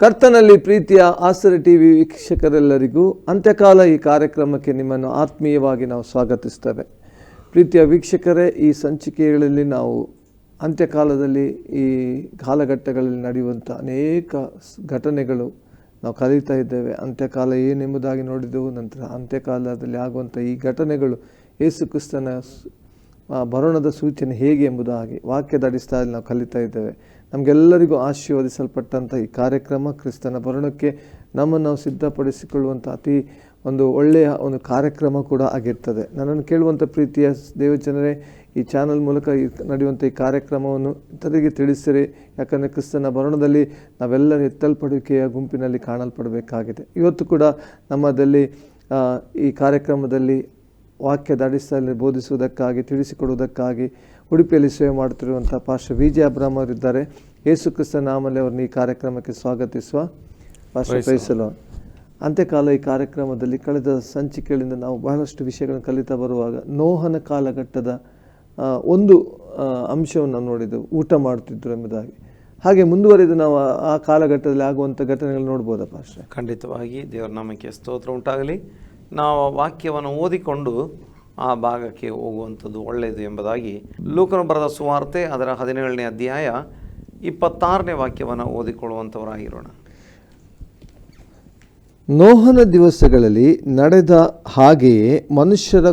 ಕರ್ತನಲ್ಲಿ ಪ್ರೀತಿಯ ಆಸರೆ ಟಿ ವಿ ವೀಕ್ಷಕರೆಲ್ಲರಿಗೂ ಅಂತ್ಯಕಾಲ ಈ ಕಾರ್ಯಕ್ರಮಕ್ಕೆ ನಿಮ್ಮನ್ನು ಆತ್ಮೀಯವಾಗಿ ನಾವು ಸ್ವಾಗತಿಸ್ತೇವೆ. ಪ್ರೀತಿಯ ವೀಕ್ಷಕರೇ, ಈ ಸಂಚಿಕೆಗಳಲ್ಲಿ ನಾವು ಅಂತ್ಯಕಾಲದಲ್ಲಿ ಈ ಕಾಲಘಟ್ಟಗಳಲ್ಲಿ ನಡೆಯುವಂಥ ಅನೇಕ ಘಟನೆಗಳು ನಾವು ಕಲಿತಾ ಇದ್ದೇವೆ. ಅಂತ್ಯಕಾಲ ಏನೆಂಬುದಾಗಿ ನೋಡಿದೆವು, ನಂತರ ಅಂತ್ಯಕಾಲದಲ್ಲಿ ಆಗುವಂಥ ಈ ಘಟನೆಗಳು ಯೇಸು ಕ್ರಿಸ್ತನ ಸೂಚನೆ ಹೇಗೆ ಎಂಬುದಾಗಿ ವಾಕ್ಯದ ದಡಿಸ್ತಾ ನಾವು ಕಲಿತಾ ಇದ್ದೇವೆ. ನಮಗೆಲ್ಲರಿಗೂ ಆಶೀರ್ವದಿಸಲ್ಪಟ್ಟಂಥ ಈ ಕಾರ್ಯಕ್ರಮ ಕ್ರಿಸ್ತನ ಭರಣಕ್ಕೆ ನಮ್ಮನ್ನು ನಾವು ಸಿದ್ಧಪಡಿಸಿಕೊಳ್ಳುವಂಥ ಅತಿ ಒಂದು ಒಳ್ಳೆಯ ಒಂದು ಕಾರ್ಯಕ್ರಮ ಕೂಡ ಆಗಿರ್ತದೆ. ನನ್ನನ್ನು ಕೇಳುವಂಥ ಪ್ರೀತಿಯ ದೇವಜನರೇ ಈ ಚಾನಲ್ ಮೂಲಕ ಈ ನಡೆಯುವಂಥ ಈ ಕಾರ್ಯಕ್ರಮವನ್ನು ಇತರರಿಗೆ ತಿಳಿಸಿರಿ. ಯಾಕಂದರೆ ಕ್ರಿಸ್ತನ ಭರಣದಲ್ಲಿ ನಾವೆಲ್ಲರ ಎತ್ತಲ್ಪಡುವಿಕೆಯ ಗುಂಪಿನಲ್ಲಿ ಕಾಣಲ್ಪಡಬೇಕಾಗಿದೆ. ಇವತ್ತು ಕೂಡ ನಮ್ಮದಲ್ಲಿ ಈ ಕಾರ್ಯಕ್ರಮದಲ್ಲಿ ವಾಕ್ಯ ದಾಡಿಸಲ್ಲಿ ಬೋಧಿಸುವುದಕ್ಕಾಗಿ, ತಿಳಿಸಿಕೊಡುವುದಕ್ಕಾಗಿ ಉಡುಪಿಯಲ್ಲಿ ಸೇವೆ ಮಾಡುತ್ತಿರುವಂಥ ಪಾಸ್ಟರ್ ವಿ ಜೆ ಅಬ್ರಾಮ್ ಅವರಿದ್ದಾರೆ. ಯೇಸು ಕ್ರಿಸ್ತ ನಾಮಲ್ಲಿ ಅವರನ್ನು ಈ ಕಾರ್ಯಕ್ರಮಕ್ಕೆ ಸ್ವಾಗತಿಸುವ ಪ್ರೈಸಲು ಅಂತ್ಯಕಾಲ ಈ ಕಾರ್ಯಕ್ರಮದಲ್ಲಿ ಕಳೆದ ಸಂಚಿಕೆಗಳಿಂದ ನಾವು ಬಹಳಷ್ಟು ವಿಷಯಗಳನ್ನು ಕಲಿತಾ ಬರುವಾಗ ನೋಹನ ಕಾಲಘಟ್ಟದ ಒಂದು ಅಂಶವನ್ನು ನಾವು ನೋಡಿದ್ದೆವು ಊಟ ಮಾಡುತ್ತಿದ್ದರು ಎಂಬುದಾಗಿ. ಹಾಗೆ ಮುಂದುವರಿದು ನಾವು ಆ- ಕಾಲಘಟ್ಟದಲ್ಲಿ ಆಗುವಂಥ ಘಟನೆಗಳು ನೋಡ್ಬೋದಪ್ಪ ಅಷ್ಟೇ ಖಂಡಿತವಾಗಿ ದೇವರ ನಾಮಕ್ಕೆ ಸ್ತೋತ್ರ ಉಂಟಾಗಲಿ. ನಾವು ವಾಕ್ಯವನ್ನು ಓದಿಕೊಂಡು ಆ ಭಾಗಕ್ಕೆ ಹೋಗುವಂಥದ್ದು ಒಳ್ಳೆಯದು ಎಂಬುದಾಗಿ ಲೂಕನು ಬರೆದ ಸುವಾರ್ತೆ ಅದರ ಹದಿನೇಳನೇ ಅಧ್ಯಾಯ ಇಪ್ಪತ್ತಾರನೇ ವಾಕ್ಯವನ್ನು ಓದಿಕೊಳ್ಳುವಂಥವರಾಗಿರೋಣ. ನೋಹನ ದಿವಸಗಳಲ್ಲಿ ನಡೆದ ಹಾಗೆಯೇ ಮನುಷ್ಯರ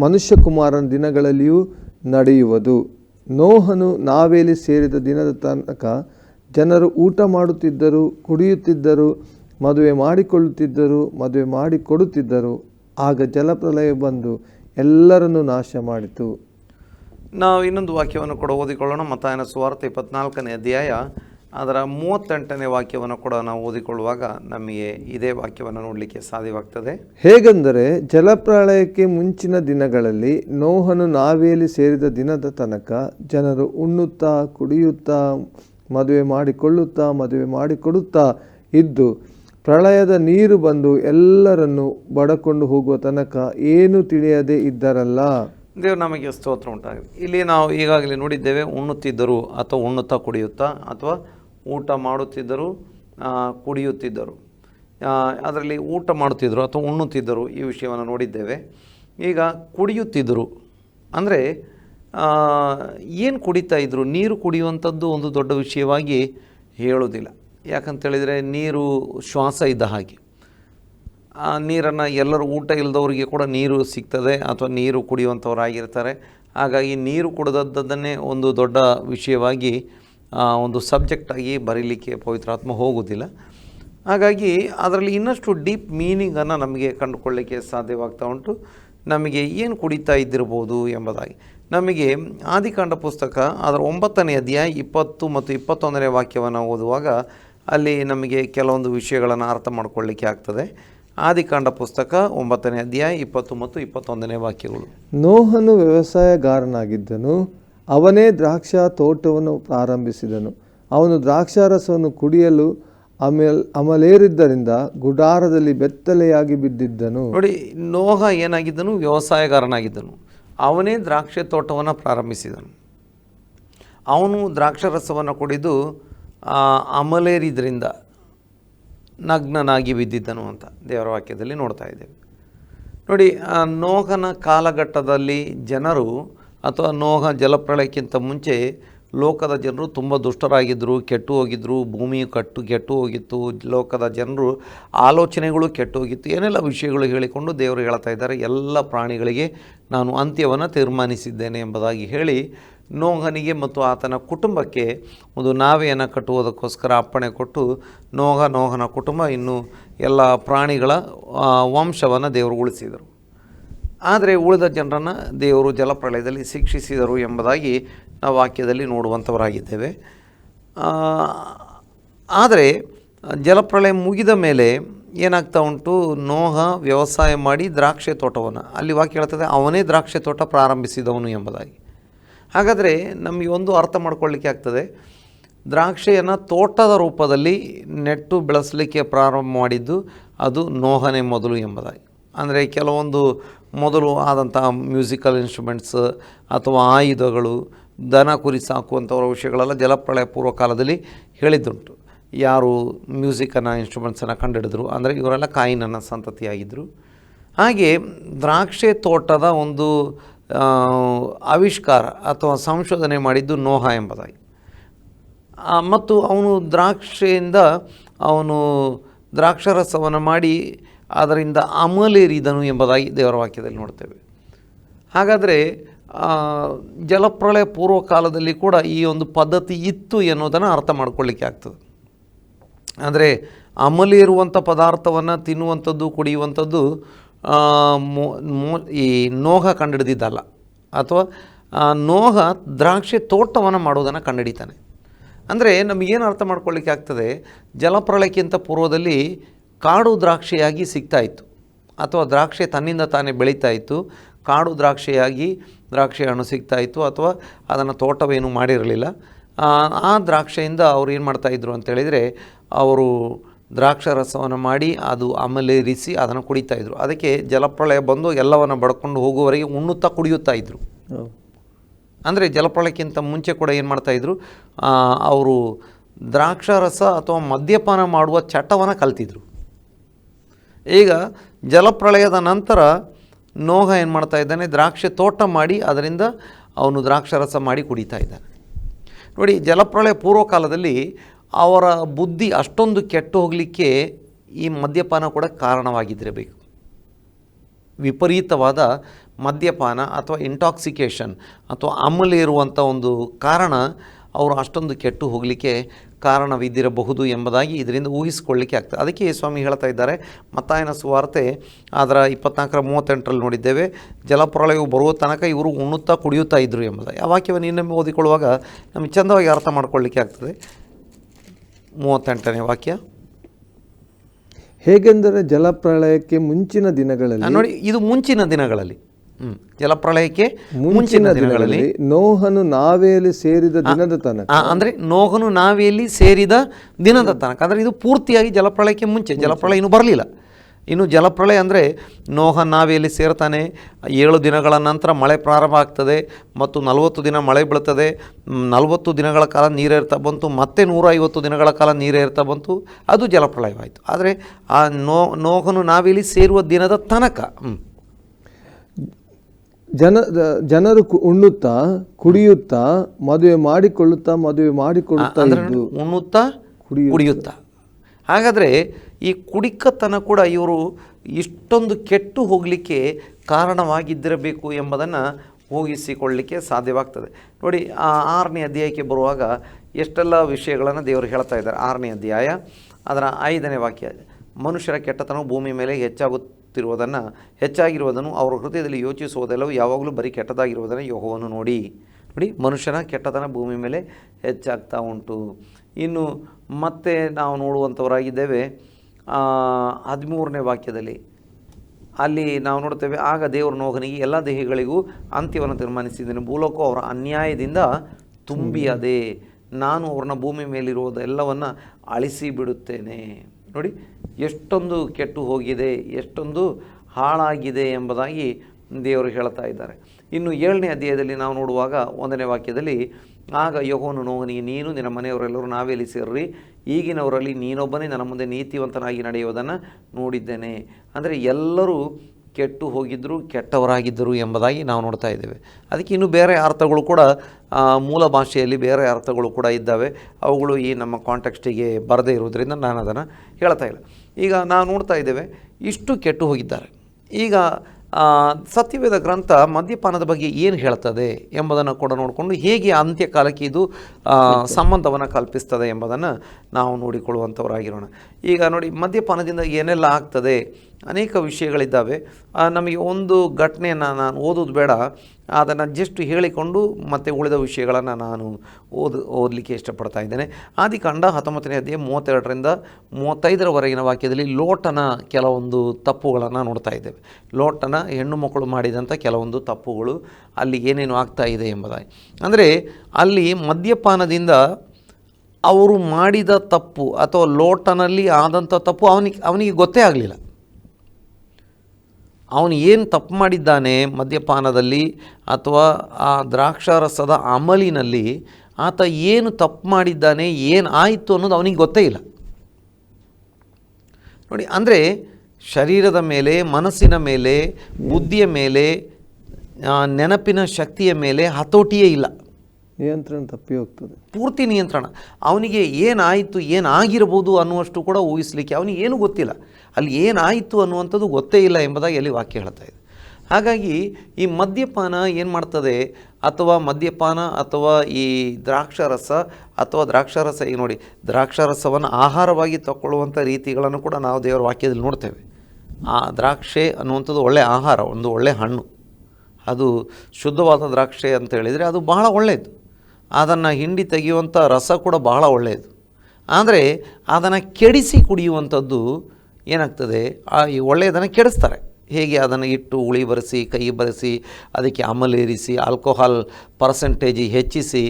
ಮನುಷ್ಯಕುಮಾರನ ದಿನಗಳಲ್ಲಿಯೂ ನಡೆಯುವುದು. ನೋಹನು ನಾವೇಲಿ ಸೇರಿದ ದಿನದ ತನಕ ಜನರು ಊಟ ಮಾಡುತ್ತಿದ್ದರು, ಕುಡಿಯುತ್ತಿದ್ದರು, ಮದುವೆ ಮಾಡಿಕೊಳ್ಳುತ್ತಿದ್ದರು, ಮದುವೆ ಮಾಡಿಕೊಡುತ್ತಿದ್ದರು. ಆಗ ಜಲಪ್ರಲಯ ಬಂದು ಎಲ್ಲರನ್ನೂ ನಾಶ ಮಾಡಿತು. ನಾವು ಇನ್ನೊಂದು ವಾಕ್ಯವನ್ನು ಕೂಡ ಓದಿಕೊಳ್ಳೋಣ. ಮತ್ತಾಯನ ಸುವಾರ್ತೆ ಇಪ್ಪತ್ನಾಲ್ಕನೇ ಅಧ್ಯಾಯ. ಅದರ ಮೂವತ್ತೆಂಟನೇ ವಾಕ್ಯವನ್ನು ಕೂಡ ನಾವು ಓದಿಕೊಳ್ಳುವಾಗ ನಮಗೆ ಇದೇ ವಾಕ್ಯವನ್ನು ನೋಡಲಿಕ್ಕೆ ಸಾಧ್ಯವಾಗ್ತದೆ. ಹೇಗೆಂದರೆ ಜಲಪ್ರಳಯಕ್ಕೆ ಮುಂಚಿನ ದಿನಗಳಲ್ಲಿ ನೋಹನು ನಾವೇಲಿ ಸೇರಿದ ದಿನದ ತನಕ ಜನರು ಉಣ್ಣುತ್ತಾ ಕುಡಿಯುತ್ತಾ ಮದುವೆ ಮಾಡಿಕೊಳ್ಳುತ್ತಾ ಮದುವೆ ಮಾಡಿಕೊಡುತ್ತಾ ಇದ್ದು ಪ್ರಳಯದ ನೀರು ಬಂದು ಎಲ್ಲರನ್ನು ಬಡಕೊಂಡು ಹೋಗುವ ತನಕ ಏನು ತಿಳಿಯದೇ ಇದ್ದರಲ್ಲ. ದೇವ್ರು ನಮಗೆ ಸ್ತೋತ್ರ ಉಂಟಾಗಿದೆ. ಇಲ್ಲಿ ನಾವು ಈಗಾಗಲೇ ನೋಡಿದ್ದೇವೆ, ಉಣ್ಣುತ್ತಿದ್ದರು ಅಥವಾ ಉಣ್ಣುತ್ತಾ ಕುಡಿಯುತ್ತಾ ಅಥವಾ ಊಟ ಮಾಡುತ್ತಿದ್ದರು ಕುಡಿಯುತ್ತಿದ್ದರು. ಅದರಲ್ಲಿ ಊಟ ಮಾಡುತ್ತಿದ್ದರು ಅಥವಾ ಉಣ್ಣುತ್ತಿದ್ದರು ಈ ವಿಷಯವನ್ನು ನೋಡಿದ್ದೇವೆ. ಈಗ ಕುಡಿಯುತ್ತಿದ್ದರು ಅಂದರೆ ಏನು ಕುಡಿತಾ ಇದ್ದರು ನೀರು ಕುಡಿಯುವಂಥದ್ದು ಒಂದು ದೊಡ್ಡ ವಿಷಯವಾಗಿ ಹೇಳೋದಿಲ್ಲ ಯಾಕಂತೇಳಿದರೆ ನೀರು ಶ್ವಾಸ ಇದ್ದ ಹಾಗೆ. ಆ ನೀರನ್ನು ಎಲ್ಲರೂ ಊಟ ಇಲ್ಲದವರಿಗೆ ಕೂಡ ನೀರು ಸಿಗ್ತದೆ ಅಥವಾ ನೀರು ಕುಡಿಯುವಂಥವರಾಗಿರ್ತಾರೆ ಹಾಗಾಗಿ ನೀರು ಕುಡಿದದ್ದನ್ನೇ ಒಂದು ದೊಡ್ಡ ವಿಷಯವಾಗಿ ಒಂದು ಸಬ್ಜೆಕ್ಟಾಗಿ ಬರೀಲಿಕ್ಕೆ ಪವಿತ್ರಾತ್ಮ ಹೋಗೋದಿಲ್ಲ. ಹಾಗಾಗಿ ಅದರಲ್ಲಿ ಇನ್ನಷ್ಟು ಡೀಪ್ ಮೀನಿಂಗನ್ನು ನಮಗೆ ಕಂಡುಕೊಳ್ಳಿಕ್ಕೆ ಸಾಧ್ಯವಾಗ್ತಾ ಉಂಟು. ನಮಗೆ ಏನು ಕುಡಿತಾ ಇದ್ದಿರ್ಬೋದು ಎಂಬುದಾಗಿ. ನಮಗೆ ಆದಿಕಾಂಡ ಪುಸ್ತಕ, ಅದರ ಒಂಬತ್ತನೇ ಅಧ್ಯಾಯ, ಇಪ್ಪತ್ತು ಮತ್ತು ಇಪ್ಪತ್ತೊಂದನೇ ವಾಕ್ಯವನ್ನು ಓದುವಾಗ ಅಲ್ಲಿ ನಮಗೆ ಕೆಲವೊಂದು ವಿಷಯಗಳನ್ನು ಅರ್ಥ ಮಾಡ್ಕೊಳ್ಳಿಕ್ಕೆ ಆಗ್ತದೆ. ಆದಿಕಾಂಡ ಪುಸ್ತಕ ಒಂಬತ್ತನೇ ಅಧ್ಯಾಯ ಇಪ್ಪತ್ತು ಮತ್ತು ಇಪ್ಪತ್ತೊಂದನೇ ವಾಕ್ಯಗಳು. ನೋಹನು ವ್ಯವಸಾಯಗಾರನಾಗಿದ್ದನು. ಅವನೇ ದ್ರಾಕ್ಷಾ ತೋಟವನ್ನು ಪ್ರಾರಂಭಿಸಿದನು. ಅವನು ದ್ರಾಕ್ಷಾರಸವನ್ನು ಕುಡಿಯಲು ಅಮಲ್ ಅಮಲೇರಿದ್ದರಿಂದ ಗುಡಾರದಲ್ಲಿ ಬೆತ್ತಲೆಯಾಗಿ ಬಿದ್ದಿದ್ದನು. ನೋಡಿ ನೋಹ ಏನಾಗಿದ್ದನು? ವ್ಯವಸಾಯಗಾರನಾಗಿದ್ದನು. ಅವನೇ ದ್ರಾಕ್ಷೆ ತೋಟವನ್ನು ಪ್ರಾರಂಭಿಸಿದನು. ಅವನು ದ್ರಾಕ್ಷಾರಸವನ್ನು ಕುಡಿದು ಅಮಲೇರಿದ್ರಿಂದ ನಗ್ನನಾಗಿ ಬಿದ್ದಿದ್ದನು ಅಂತ ದೇವರ ವಾಕ್ಯದಲ್ಲಿ ನೋಡ್ತಾ ಇದ್ದೇವೆ. ನೋಡಿ ನೋಹನ ಕಾಲಘಟ್ಟದಲ್ಲಿ ಜನರು ಅಥವಾ ನೋಹ ಜಲಪ್ರಳಯಕ್ಕಿಂತ ಮುಂಚೆ ಲೋಕದ ಜನರು ತುಂಬ ದುಷ್ಟರಾಗಿದ್ದರು ಕೆಟ್ಟು ಹೋಗಿದ್ದರು ಭೂಮಿ ಕಟ್ಟು, ಕೆಟ್ಟು ಹೋಗಿತ್ತು, ಲೋಕದ ಜನರು ಆಲೋಚನೆಗಳು ಕೆಟ್ಟು ಹೋಗಿತ್ತು, ಏನೆಲ್ಲ ವಿಷಯಗಳು ಹೇಳಿಕೊಂಡು ದೇವರು ಹೇಳ್ತಾ ಇದ್ದಾರೆ, ಎಲ್ಲ ಪ್ರಾಣಿಗಳಿಗೆ ನಾನು ಅಂತ್ಯವನ್ನು ತೀರ್ಮಾನಿಸಿದ್ದೇನೆ ಎಂಬುದಾಗಿ ಹೇಳಿ ನೋಹನಿಗೆ ಮತ್ತು ಆತನ ಕುಟುಂಬಕ್ಕೆ ಒಂದು ನಾವೆಯನ್ನು ಕಟ್ಟುವುದಕ್ಕೋಸ್ಕರ ಅಪ್ಪಣೆ ಕೊಟ್ಟು ನೋಹ, ನೋಹನ ಕುಟುಂಬ ಇನ್ನು ಎಲ್ಲ ಪ್ರಾಣಿಗಳ ವಂಶವನ್ನು ದೇವರು ಉಳಿಸಿದರು. ಆದರೆ ಉಳಿದ ಜನರನ್ನು ದೇವರು ಜಲಪ್ರಳಯದಲ್ಲಿ ಶಿಕ್ಷಿಸಿದರು ಎಂಬುದಾಗಿ ನಾವು ವಾಕ್ಯದಲ್ಲಿ ನೋಡುವಂಥವರಾಗಿದ್ದೇವೆ. ಆದರೆ ಜಲಪ್ರಳಯ ಮುಗಿದ ಮೇಲೆ ಏನಾಗ್ತಾ ಉಂಟು? ನೋಹ ವ್ಯವಸಾಯ ಮಾಡಿ ದ್ರಾಕ್ಷೆ ತೋಟವನ್ನು, ಅಲ್ಲಿ ವಾಕ್ಯ ಹೇಳ್ತದೆ, ಅವನೇ ದ್ರಾಕ್ಷೆ ತೋಟ ಪ್ರಾರಂಭಿಸಿದವನು ಎಂಬುದಾಗಿ. ಹಾಗಾದರೆ ನಮಗೆ ಒಂದು ಅರ್ಥ ಮಾಡ್ಕೊಳ್ಳಿಕ್ಕೆ ಆಗ್ತದೆ. ದ್ರಾಕ್ಷೆಯನ್ನು ತೋಟದ ರೂಪದಲ್ಲಿ ನೆಟ್ಟು ಬೆಳೆಸಲಿಕ್ಕೆ ಪ್ರಾರಂಭ ಮಾಡಿದ್ದು ಅದು ನೋಹನೆ ಮೊದಲು ಎಂಬುದಾಗಿ. ಅಂದರೆ ಕೆಲವೊಂದು ಮೊದಲು ಆದಂಥ ಮ್ಯೂಸಿಕಲ್ ಇನ್ಸ್ಟ್ರೂಮೆಂಟ್ಸ್ ಅಥವಾ ಆಯುಧಗಳು, ದನ ಕುರಿ ಸಾಕುವಂಥವ್ರ ವಿಷಯಗಳೆಲ್ಲ ಜಲಪ್ರಳಯ ಪೂರ್ವ ಕಾಲದಲ್ಲಿ ಹೇಳಿದ್ದುಂಟು. ಯಾರು ಮ್ಯೂಸಿಕನ್ನು, ಇನ್ಸ್ಟ್ರೂಮೆಂಟ್ಸನ್ನು ಕಂಡುಹಿಡಿದ್ರು ಅಂದರೆ ಇವರೆಲ್ಲ ಕಾಯಿನನ್ನು ಸಂತತಿಯಾಗಿದ್ದರು ಹಾಗೆ ದ್ರಾಕ್ಷೆ ತೋಟದ ಒಂದು ಆವಿಷ್ಕಾರ ಅಥವಾ ಸಂಶೋಧನೆ ಮಾಡಿದ್ದು ನೋಹ ಎಂಬುದಾಗಿ. ಮತ್ತು ಅವನು ದ್ರಾಕ್ಷೆಯಿಂದ ಅವನು ದ್ರಾಕ್ಷರಸವನ್ನು ಮಾಡಿ ಅದರಿಂದ ಅಮಲೇರಿದನು ಎಂಬುದಾಗಿ ದೇವರ ವಾಕ್ಯದಲ್ಲಿ ನೋಡ್ತೇವೆ. ಹಾಗಾದರೆ ಜಲಪ್ರಳಯ ಪೂರ್ವ ಕಾಲದಲ್ಲಿ ಕೂಡ ಈ ಒಂದು ಪದ್ಧತಿ ಇತ್ತು ಎನ್ನುವುದನ್ನು ಅರ್ಥ ಮಾಡ್ಕೊಳ್ಳಿಕ್ಕೆ ಆಗ್ತದೆ. ಅಂದರೆ, ಅಮಲಿ ಇರುವಂಥ ಪದಾರ್ಥವನ್ನು ತಿನ್ನುವಂಥದ್ದು, ಕುಡಿಯುವಂಥದ್ದು ಈ ನೋಹ ಕಂಡುಹಿಡಿದಿದ್ದಲ್ಲ. ಅಥವಾ ನೋಹ ದ್ರಾಕ್ಷಿ ತೋಟವನ್ನು ಮಾಡೋದನ್ನು ಕಂಡುಹಿಡಿತಾನೆ. ಅಂದರೆ ನಮಗೇನು ಅರ್ಥ ಮಾಡ್ಕೊಳ್ಳಿಕ್ಕೆ ಆಗ್ತದೆ? ಜಲಪ್ರಳಯಕ್ಕಿಂತ ಪೂರ್ವದಲ್ಲಿ ಕಾಡು ದ್ರಾಕ್ಷಿಯಾಗಿ ಸಿಗ್ತಾ ಇತ್ತು. ಅಥವಾ ದ್ರಾಕ್ಷಿ ತನ್ನಿಂದ ತಾನೇ ಬೆಳೀತಾ ಇತ್ತು. ಕಾಡು ದ್ರಾಕ್ಷಿಯಾಗಿ ದ್ರಾಕ್ಷಿ ಹಣ್ಣು ಸಿಗ್ತಾ ಇತ್ತು. ಅಥವಾ ಅದನ್ನು ತೋಟವೇನು ಮಾಡಿರಲಿಲ್ಲ. ಆ ದ್ರಾಕ್ಷಿಯಿಂದ ಅವ್ರು ಏನು ಮಾಡ್ತಾಯಿದ್ರು ಅಂತೇಳಿದರೆ ಅವರು ದ್ರಾಕ್ಷ ರಸವನ್ನು ಮಾಡಿ ಅದು ಅಮಲೇರಿಸಿ ಅದನ್ನು ಕುಡಿತಾ ಇದ್ರು. ಅದಕ್ಕೆ ಜಲಪ್ರಳಯ ಬಂದು ಎಲ್ಲವನ್ನು ಬಡ್ಕೊಂಡು ಹೋಗುವವರೆಗೆ ಉಣ್ಣುತ್ತಾ ಕುಡಿಯುತ್ತಾ ಇದ್ರು. ಹೌದು. ಅಂದರೆ ಜಲಪ್ರಳಯಕ್ಕಿಂತ ಮುಂಚೆ ಕೂಡ ಏನು ಮಾಡ್ತಾಯಿದ್ರು ಅವರು ದ್ರಾಕ್ಷಾರಸ ಅಥವಾ ಮದ್ಯಪಾನ ಮಾಡುವ ಚಟವನ್ನು ಕಲ್ತಿದ್ರು. ಈಗ ಜಲಪ್ರಳಯದ ನಂತರ ನೋಹ ಏನು ಮಾಡ್ತಾ ಇದ್ದಾನೆ? ದ್ರಾಕ್ಷೆ ತೋಟ ಮಾಡಿ ಅದರಿಂದ ಅವನು ದ್ರಾಕ್ಷಾರಸ ಮಾಡಿ ಕುಡಿತಾ ಇದ್ದಾನೆ. ನೋಡಿ ಜಲಪ್ರಳಯ ಪೂರ್ವಕಾಲದಲ್ಲಿ ಅವರ ಬುದ್ಧಿ ಅಷ್ಟೊಂದು ಕೆಟ್ಟು ಹೋಗಲಿಕ್ಕೆ ಈ ಮದ್ಯಪಾನ ಕೂಡ ಕಾರಣವಾಗಿದ್ದಿರಬೇಕು. ವಿಪರೀತವಾದ ಮದ್ಯಪಾನ ಅಥವಾ ಇಂಟಾಕ್ಸಿಕೇಷನ್ ಅಥವಾ ಅಮಲಿ ಇರುವಂಥ ಒಂದು ಕಾರಣ ಅವರು ಅಷ್ಟೊಂದು ಕೆಟ್ಟು ಹೋಗಲಿಕ್ಕೆ ಕಾರಣವಿದ್ದಿರಬಹುದು ಎಂಬುದಾಗಿ ಇದರಿಂದ ಊಹಿಸಿಕೊಳ್ಳಲಿಕ್ಕೆ ಆಗ್ತದೆ. ಅದಕ್ಕೆ ಸ್ವಾಮಿ ಹೇಳ್ತಾ ಇದ್ದಾರೆ, ಮತ್ತಾಯನ ಸುವಾರ್ತೆ ಅದರ ಇಪ್ಪತ್ನಾಲ್ಕರ ಮೂವತ್ತೆಂಟರಲ್ಲಿ ನೋಡಿದ್ದೇವೆ, ಜಲಪ್ರಳಯವು ಬರುವ ತನಕ ಇವರು ಉಣ್ಣುತ್ತಾ ಕುಡಿಯುತ್ತಾ ಇದ್ದರು ಎಂಬುದಾಗಿ. ಆ ವಾಕ್ಯವನ್ನು ಇನ್ನೊಮ್ಮೆ ಓದಿಕೊಳ್ಳುವಾಗ ನಮಗೆ ಚಂದವಾಗಿ ಅರ್ಥ ಮಾಡ್ಕೊಳ್ಳಿಕ್ಕೆ ಆಗ್ತದೆ. ಮೂವತ್ತೆಂಟನೇ ವಾಕ್ಯ? ಹೇಗೆಂದರೆ ಜಲಪ್ರಳಯಕ್ಕೆ ಮುಂಚಿನ ದಿನಗಳಲ್ಲಿ ನೋಡಿ ಇದು ಮುಂಚಿನ ದಿನಗಳಲ್ಲಿ. ಜಲಪ್ರಳಯಕ್ಕೆ ಮುಂಚಿನ ದಿನಗಳಲ್ಲಿ ನೋಹನು ನಾವೆಯಲ್ಲಿ ಸೇರಿದ ದಿನದ ತನಕ. ಅಂದರೆ ಅಂದ್ರೆ ನೋಹನು ನಾವೆಯಲ್ಲಿ ಸೇರಿದ ದಿನದ ತನಕ. ಅಂದರೆ ಇದು ಪೂರ್ತಿಯಾಗಿ ಜಲಪ್ರಳಯಕ್ಕೆ ಮುಂಚೆ. ಜಲಪ್ರಳಯ ಇನ್ನೂ ಬರಲಿಲ್ಲ. ಇನ್ನು ಜಲಪ್ರಳಯ ಅಂದರೆ ನೋಹ ನಾವೆಯಲ್ಲಿ ಸೇರ್ತಾನೆ. ಏಳು ದಿನಗಳ ನಂತರ ಮಳೆ ಪ್ರಾರಂಭ ಆಗ್ತದೆ ಮತ್ತು ನಲವತ್ತು ದಿನ ಮಳೆ ಬೀಳ್ತದೆ. ನಲವತ್ತು ದಿನಗಳ ಕಾಲ ನೀರೇರ್ತಾ ಬಂತು ಮತ್ತೆ ನೂರ ಐವತ್ತು ದಿನಗಳ ಕಾಲ ನೀರೇರ್ತಾ ಬಂತು. ಅದು ಜಲಪ್ರಳಯವಾಯಿತು. ಆದರೆ ಆ ನೋ ನೋಹನು ನಾವೆಯಲ್ಲಿ ಸೇರುವ ದಿನದ ತನಕ ಜನ ಜನರು ಕು- ಉಣ್ಣುತ್ತಾ ಕುಡಿಯುತ್ತಾ ಮದುವೆ ಮಾಡಿಕೊಳ್ಳುತ್ತಾ ಮದುವೆ ಮಾಡಿಕೊಳ್ಳುತ್ತಾ ಉಣ್ಣುತ್ತಾ ಕುಡಿಯುತ್ತಾ. ಹಾಗಾದರೆ ಈ ಕುಡಿಕತನ ಕೂಡ ಇವರು ಇಷ್ಟೊಂದು ಕೆಟ್ಟು ಹೋಗಲಿಕ್ಕೆ ಕಾರಣವಾಗಿದ್ದಿರಬೇಕು ಎಂಬುದನ್ನು ಊಹಿಸಿಕೊಳ್ಳಲಿಕ್ಕೆ ಸಾಧ್ಯವಾಗ್ತದೆ. ನೋಡಿ, ಆ ಆರನೇ ಅಧ್ಯಾಯಕ್ಕೆ ಬರುವಾಗ ಎಷ್ಟೆಲ್ಲ ವಿಷಯಗಳನ್ನು ದೇವರು ಹೇಳ್ತಾ ಇದ್ದಾರೆ. ಆರನೇ ಅಧ್ಯಾಯ, ಅದರ ಐದನೇ ವಾಕ್ಯ. ಮನುಷ್ಯರ ಕೆಟ್ಟತನವು ಭೂಮಿ ಮೇಲೆ ಹೆಚ್ಚಾಗುತ್ತಿರುವುದನ್ನು, ಹೆಚ್ಚಾಗಿರುವುದನ್ನು ಅವರ ಹೃದಯದಲ್ಲಿ ಯೋಚಿಸುವುದೆಲ್ಲವೂ ಯಾವಾಗಲೂ ಬರೀ ಕೆಟ್ಟದಾಗಿರುವುದನ್ನು ಯೋಹವನ್ನು ನೋಡಿ. ನೋಡಿ, ಮನುಷ್ಯನ ಕೆಟ್ಟತನ ಭೂಮಿ ಮೇಲೆ ಹೆಚ್ಚಾಗ್ತಾ ಉಂಟು. ಇನ್ನು ಮತ್ತೆ ನಾವು ನೋಡುವಂಥವರಾಗಿದ್ದೇವೆ ಹದಿಮೂರನೇ ವಾಕ್ಯದಲ್ಲಿ. ಅಲ್ಲಿ ನಾವು ನೋಡ್ತೇವೆ ಆಗ ದೇವರ ನೋಗನಿಗೆ ಎಲ್ಲ ದೇಹಿಗಳಿಗೂ ಅಂತ್ಯವನ್ನು ತೀರ್ಮಾನಿಸಿದ್ದೇನೆ ಭೂಲೋಕ ಅವರ ಅನ್ಯಾಯದಿಂದ ತುಂಬಿಯದೆ ನಾನು ಅವ್ರನ್ನ ಭೂಮಿ ಮೇಲಿರುವುದೆಲ್ಲವನ್ನು ಅಳಿಸಿ ಬಿಡುತ್ತೇನೆ ನೋಡಿ, ಎಷ್ಟೊಂದು ಕೆಟ್ಟು ಹೋಗಿದೆ, ಎಷ್ಟೊಂದು ಹಾಳಾಗಿದೆ ಎಂಬುದಾಗಿ ದೇವರು ಹೇಳ್ತಾ ಇದ್ದಾರೆ. ಇನ್ನು ಏಳನೇ ಅಧ್ಯಾಯದಲ್ಲಿ ನಾವು ನೋಡುವಾಗ ಒಂದನೇ ವಾಕ್ಯದಲ್ಲಿ ಆಗ ಯೋಹೋನು ನೋವನಿಗೆ, ನೀನು ನಿನ್ನ ಮನೆಯವರೆಲ್ಲರೂ ನಾವೆಲ್ಲಿ ಸೇರ್ರಿ? ಈಗಿನವರಲ್ಲಿ ನೀನೊಬ್ಬನೇ ನನ್ನ ಮುಂದೆ ನೀತಿವಂತನಾಗಿ ನಡೆಯುವುದನ್ನು ನೋಡಿದ್ದೇನೆ. ಅಂದರೆ ಎಲ್ಲರೂ ಕೆಟ್ಟು ಹೋಗಿದ್ದರು, ಕೆಟ್ಟವರಾಗಿದ್ದರು ಎಂಬುದಾಗಿ ನಾವು ನೋಡ್ತಾ ಇದ್ದೇವೆ. ಅದಕ್ಕೆ ಇನ್ನೂ ಬೇರೆ ಅರ್ಥಗಳು ಕೂಡ ಮೂಲ ಭಾಷೆಯಲ್ಲಿ ಬೇರೆ ಅರ್ಥಗಳು ಕೂಡ ಇದ್ದಾವೆ. ಅವುಗಳು ಈ ನಮ್ಮ ಕಾಂಟೆಕ್ಸ್ಟಿಗೆ ಬರದೇ ಇರುವುದರಿಂದ ನಾನು ಅದನ್ನು ಹೇಳ್ತಾ ಇಲ್ಲ. ಈಗ ನಾವು ನೋಡ್ತಾ ಇದ್ದೇವೆ, ಇಷ್ಟು ಕೆಟ್ಟು ಹೋಗಿದ್ದಾರೆ. ಈಗ ಸತ್ಯವೇದ ಗ್ರಂಥ ಮದ್ಯಪಾನದ ಬಗ್ಗೆ ಏನು ಹೇಳ್ತದೆ ಎಂಬುದನ್ನು ಕೂಡ ನೋಡಿಕೊಂಡು ಹೇಗೆ ಅಂತ್ಯಕಾಲಕ್ಕೆ ಇದು ಸಂಬಂಧವನ್ನು ಕಲ್ಪಿಸ್ತದೆ ಎಂಬುದನ್ನು ನಾವು ನೋಡಿಕೊಳ್ಳುವಂಥವರಾಗಿರೋಣ ಈಗ ನೋಡಿ ಮದ್ಯಪಾನದಿಂದ ಏನೆಲ್ಲ ಆಗ್ತದೆ? ಅನೇಕ ವಿಷಯಗಳಿದ್ದಾವೆ. ನಮಗೆ ಒಂದು ಘಟನೆಯನ್ನು ನಾನು ಓದೋದು ಬೇಡ. ಅದನ್ನು ಜಸ್ಟ್ ಹೇಳಿಕೊಂಡು ಮತ್ತು ಉಳಿದ ವಿಷಯಗಳನ್ನು ನಾನು ಓದು ಓದಲಿಕ್ಕೆ ಇಷ್ಟಪಡ್ತಾ ಇದ್ದೇನೆ. ಆದಿಕಾಂಡ ಹತ್ತೊಂಬತ್ತನೇ ಅಧ್ಯಾಯ ಮೂವತ್ತೆರಡರಿಂದ ಮೂವತ್ತೈದರವರೆಗಿನ ವಾಕ್ಯದಲ್ಲಿ ಲೋಟನ ಕೆಲವೊಂದು ತಪ್ಪುಗಳನ್ನು ನೋಡ್ತಾ ಇದ್ದೇವೆ. ಲೋಟನ ಹೆಣ್ಣು ಮಕ್ಕಳು ಮಾಡಿದಂಥ ಕೆಲವೊಂದು ತಪ್ಪುಗಳು ಅಲ್ಲಿ ಏನೇನು ಆಗ್ತಾ ಇದೆ ಎಂಬುದಾಗಿ. ಅಂದರೆ ಅಲ್ಲಿ ಮದ್ಯಪಾನದಿಂದ ಅವರು ಮಾಡಿದ ತಪ್ಪು ಅಥವಾ ಲೋಟನಲ್ಲಿ ಆದಂಥ ತಪ್ಪು ಅವನಿಗೆ ಅವನಿಗೆ ಗೊತ್ತೇ ಆಗಲಿಲ್ಲ. ಅವನು ಏನು ತಪ್ಪು ಮಾಡಿದ್ದಾನೆ ಮದ್ಯಪಾನದಲ್ಲಿ ಅಥವಾ ಆ ದ್ರಾಕ್ಷಾರಸದ ಅಮಲಿನಲ್ಲಿ ಆತ ಏನು ತಪ್ಪು ಮಾಡಿದ್ದಾನೆ ಏನು ಆಯಿತು ಅನ್ನೋದು ಅವನಿಗೆ ಗೊತ್ತೇ ಇಲ್ಲ. ನೋಡಿ ಅಂದರೆ ಶರೀರದ ಮೇಲೆ ಮನಸ್ಸಿನ ಮೇಲೆ ಬುದ್ಧಿಯ ಮೇಲೆ ನೆನಪಿನ ಶಕ್ತಿಯ ಮೇಲೆ ಹತೋಟಿಯೇ ಇಲ್ಲ. ನಿಯಂತ್ರಣ ತಪ್ಪಿ ಹೋಗ್ತದೆ. ಪೂರ್ತಿ ನಿಯಂತ್ರಣ. ಅವನಿಗೆ ಏನಾಯಿತು ಏನಾಗಿರ್ಬೋದು ಅನ್ನುವಷ್ಟು ಕೂಡ ಊಹಿಸಲಿಕ್ಕೆ ಅವನಿಗೆ ಏನೂ ಗೊತ್ತಿಲ್ಲ. ಅಲ್ಲಿ ಏನಾಯಿತು ಅನ್ನುವಂಥದ್ದು ಗೊತ್ತೇ ಇಲ್ಲ ಎಂಬುದಾಗಿ ಅಲ್ಲಿ ವಾಕ್ಯ ಹೇಳ್ತಾ ಇದೆ. ಹಾಗಾಗಿ ಈ ಮದ್ಯಪಾನ ಏನು ಮಾಡ್ತದೆ? ಅಥವಾ ಮದ್ಯಪಾನ ಅಥವಾ ಈ ದ್ರಾಕ್ಷಾರಸ, ಅಥವಾ ದ್ರಾಕ್ಷಾರಸ ಈಗ ನೋಡಿ, ದ್ರಾಕ್ಷಾರಸವನ್ನು ಆಹಾರವಾಗಿ ತಗೊಳ್ಳುವಂಥ ರೀತಿಗಳನ್ನು ಕೂಡ ನಾವು ದೇವರ ವಾಕ್ಯದಲ್ಲಿ ನೋಡ್ತೇವೆ. ಆ ದ್ರಾಕ್ಷೆ ಅನ್ನುವಂಥದ್ದು ಒಳ್ಳೆಯ ಆಹಾರ, ಒಂದು ಒಳ್ಳೆಯ ಹಣ್ಣು. ಅದು ಶುದ್ಧವಾದ ದ್ರಾಕ್ಷೆ ಅಂತ ಹೇಳಿದರೆ ಅದು ಬಹಳ ಒಳ್ಳೆಯದು. ಅದನ್ನು ಹಿಂಡಿ ತೆಗೆಯುವಂಥ ರಸ ಕೂಡ ಬಹಳ ಒಳ್ಳೆಯದು. ಆದರೆ ಅದನ್ನು ಕೆಡಿಸಿ ಕುಡಿಯುವಂಥದ್ದು ಏನಾಗ್ತದೆ? ಆ ಈ ಒಳ್ಳೆಯದನ್ನು ಕೆಡಿಸ್ತಾರೆ. ಹೇಗೆ ಅದನ್ನು ಇಟ್ಟು ಉಳಿ ಬರೆಸಿ, ಕೈ ಬರೆಸಿ, ಅದಕ್ಕೆ ಅಮಲೇರಿಸಿ ಆಲ್ಕೋಹಾಲ್ ಪರ್ಸೆಂಟೇಜ್ ಹೆಚ್ಚಿಸಿ,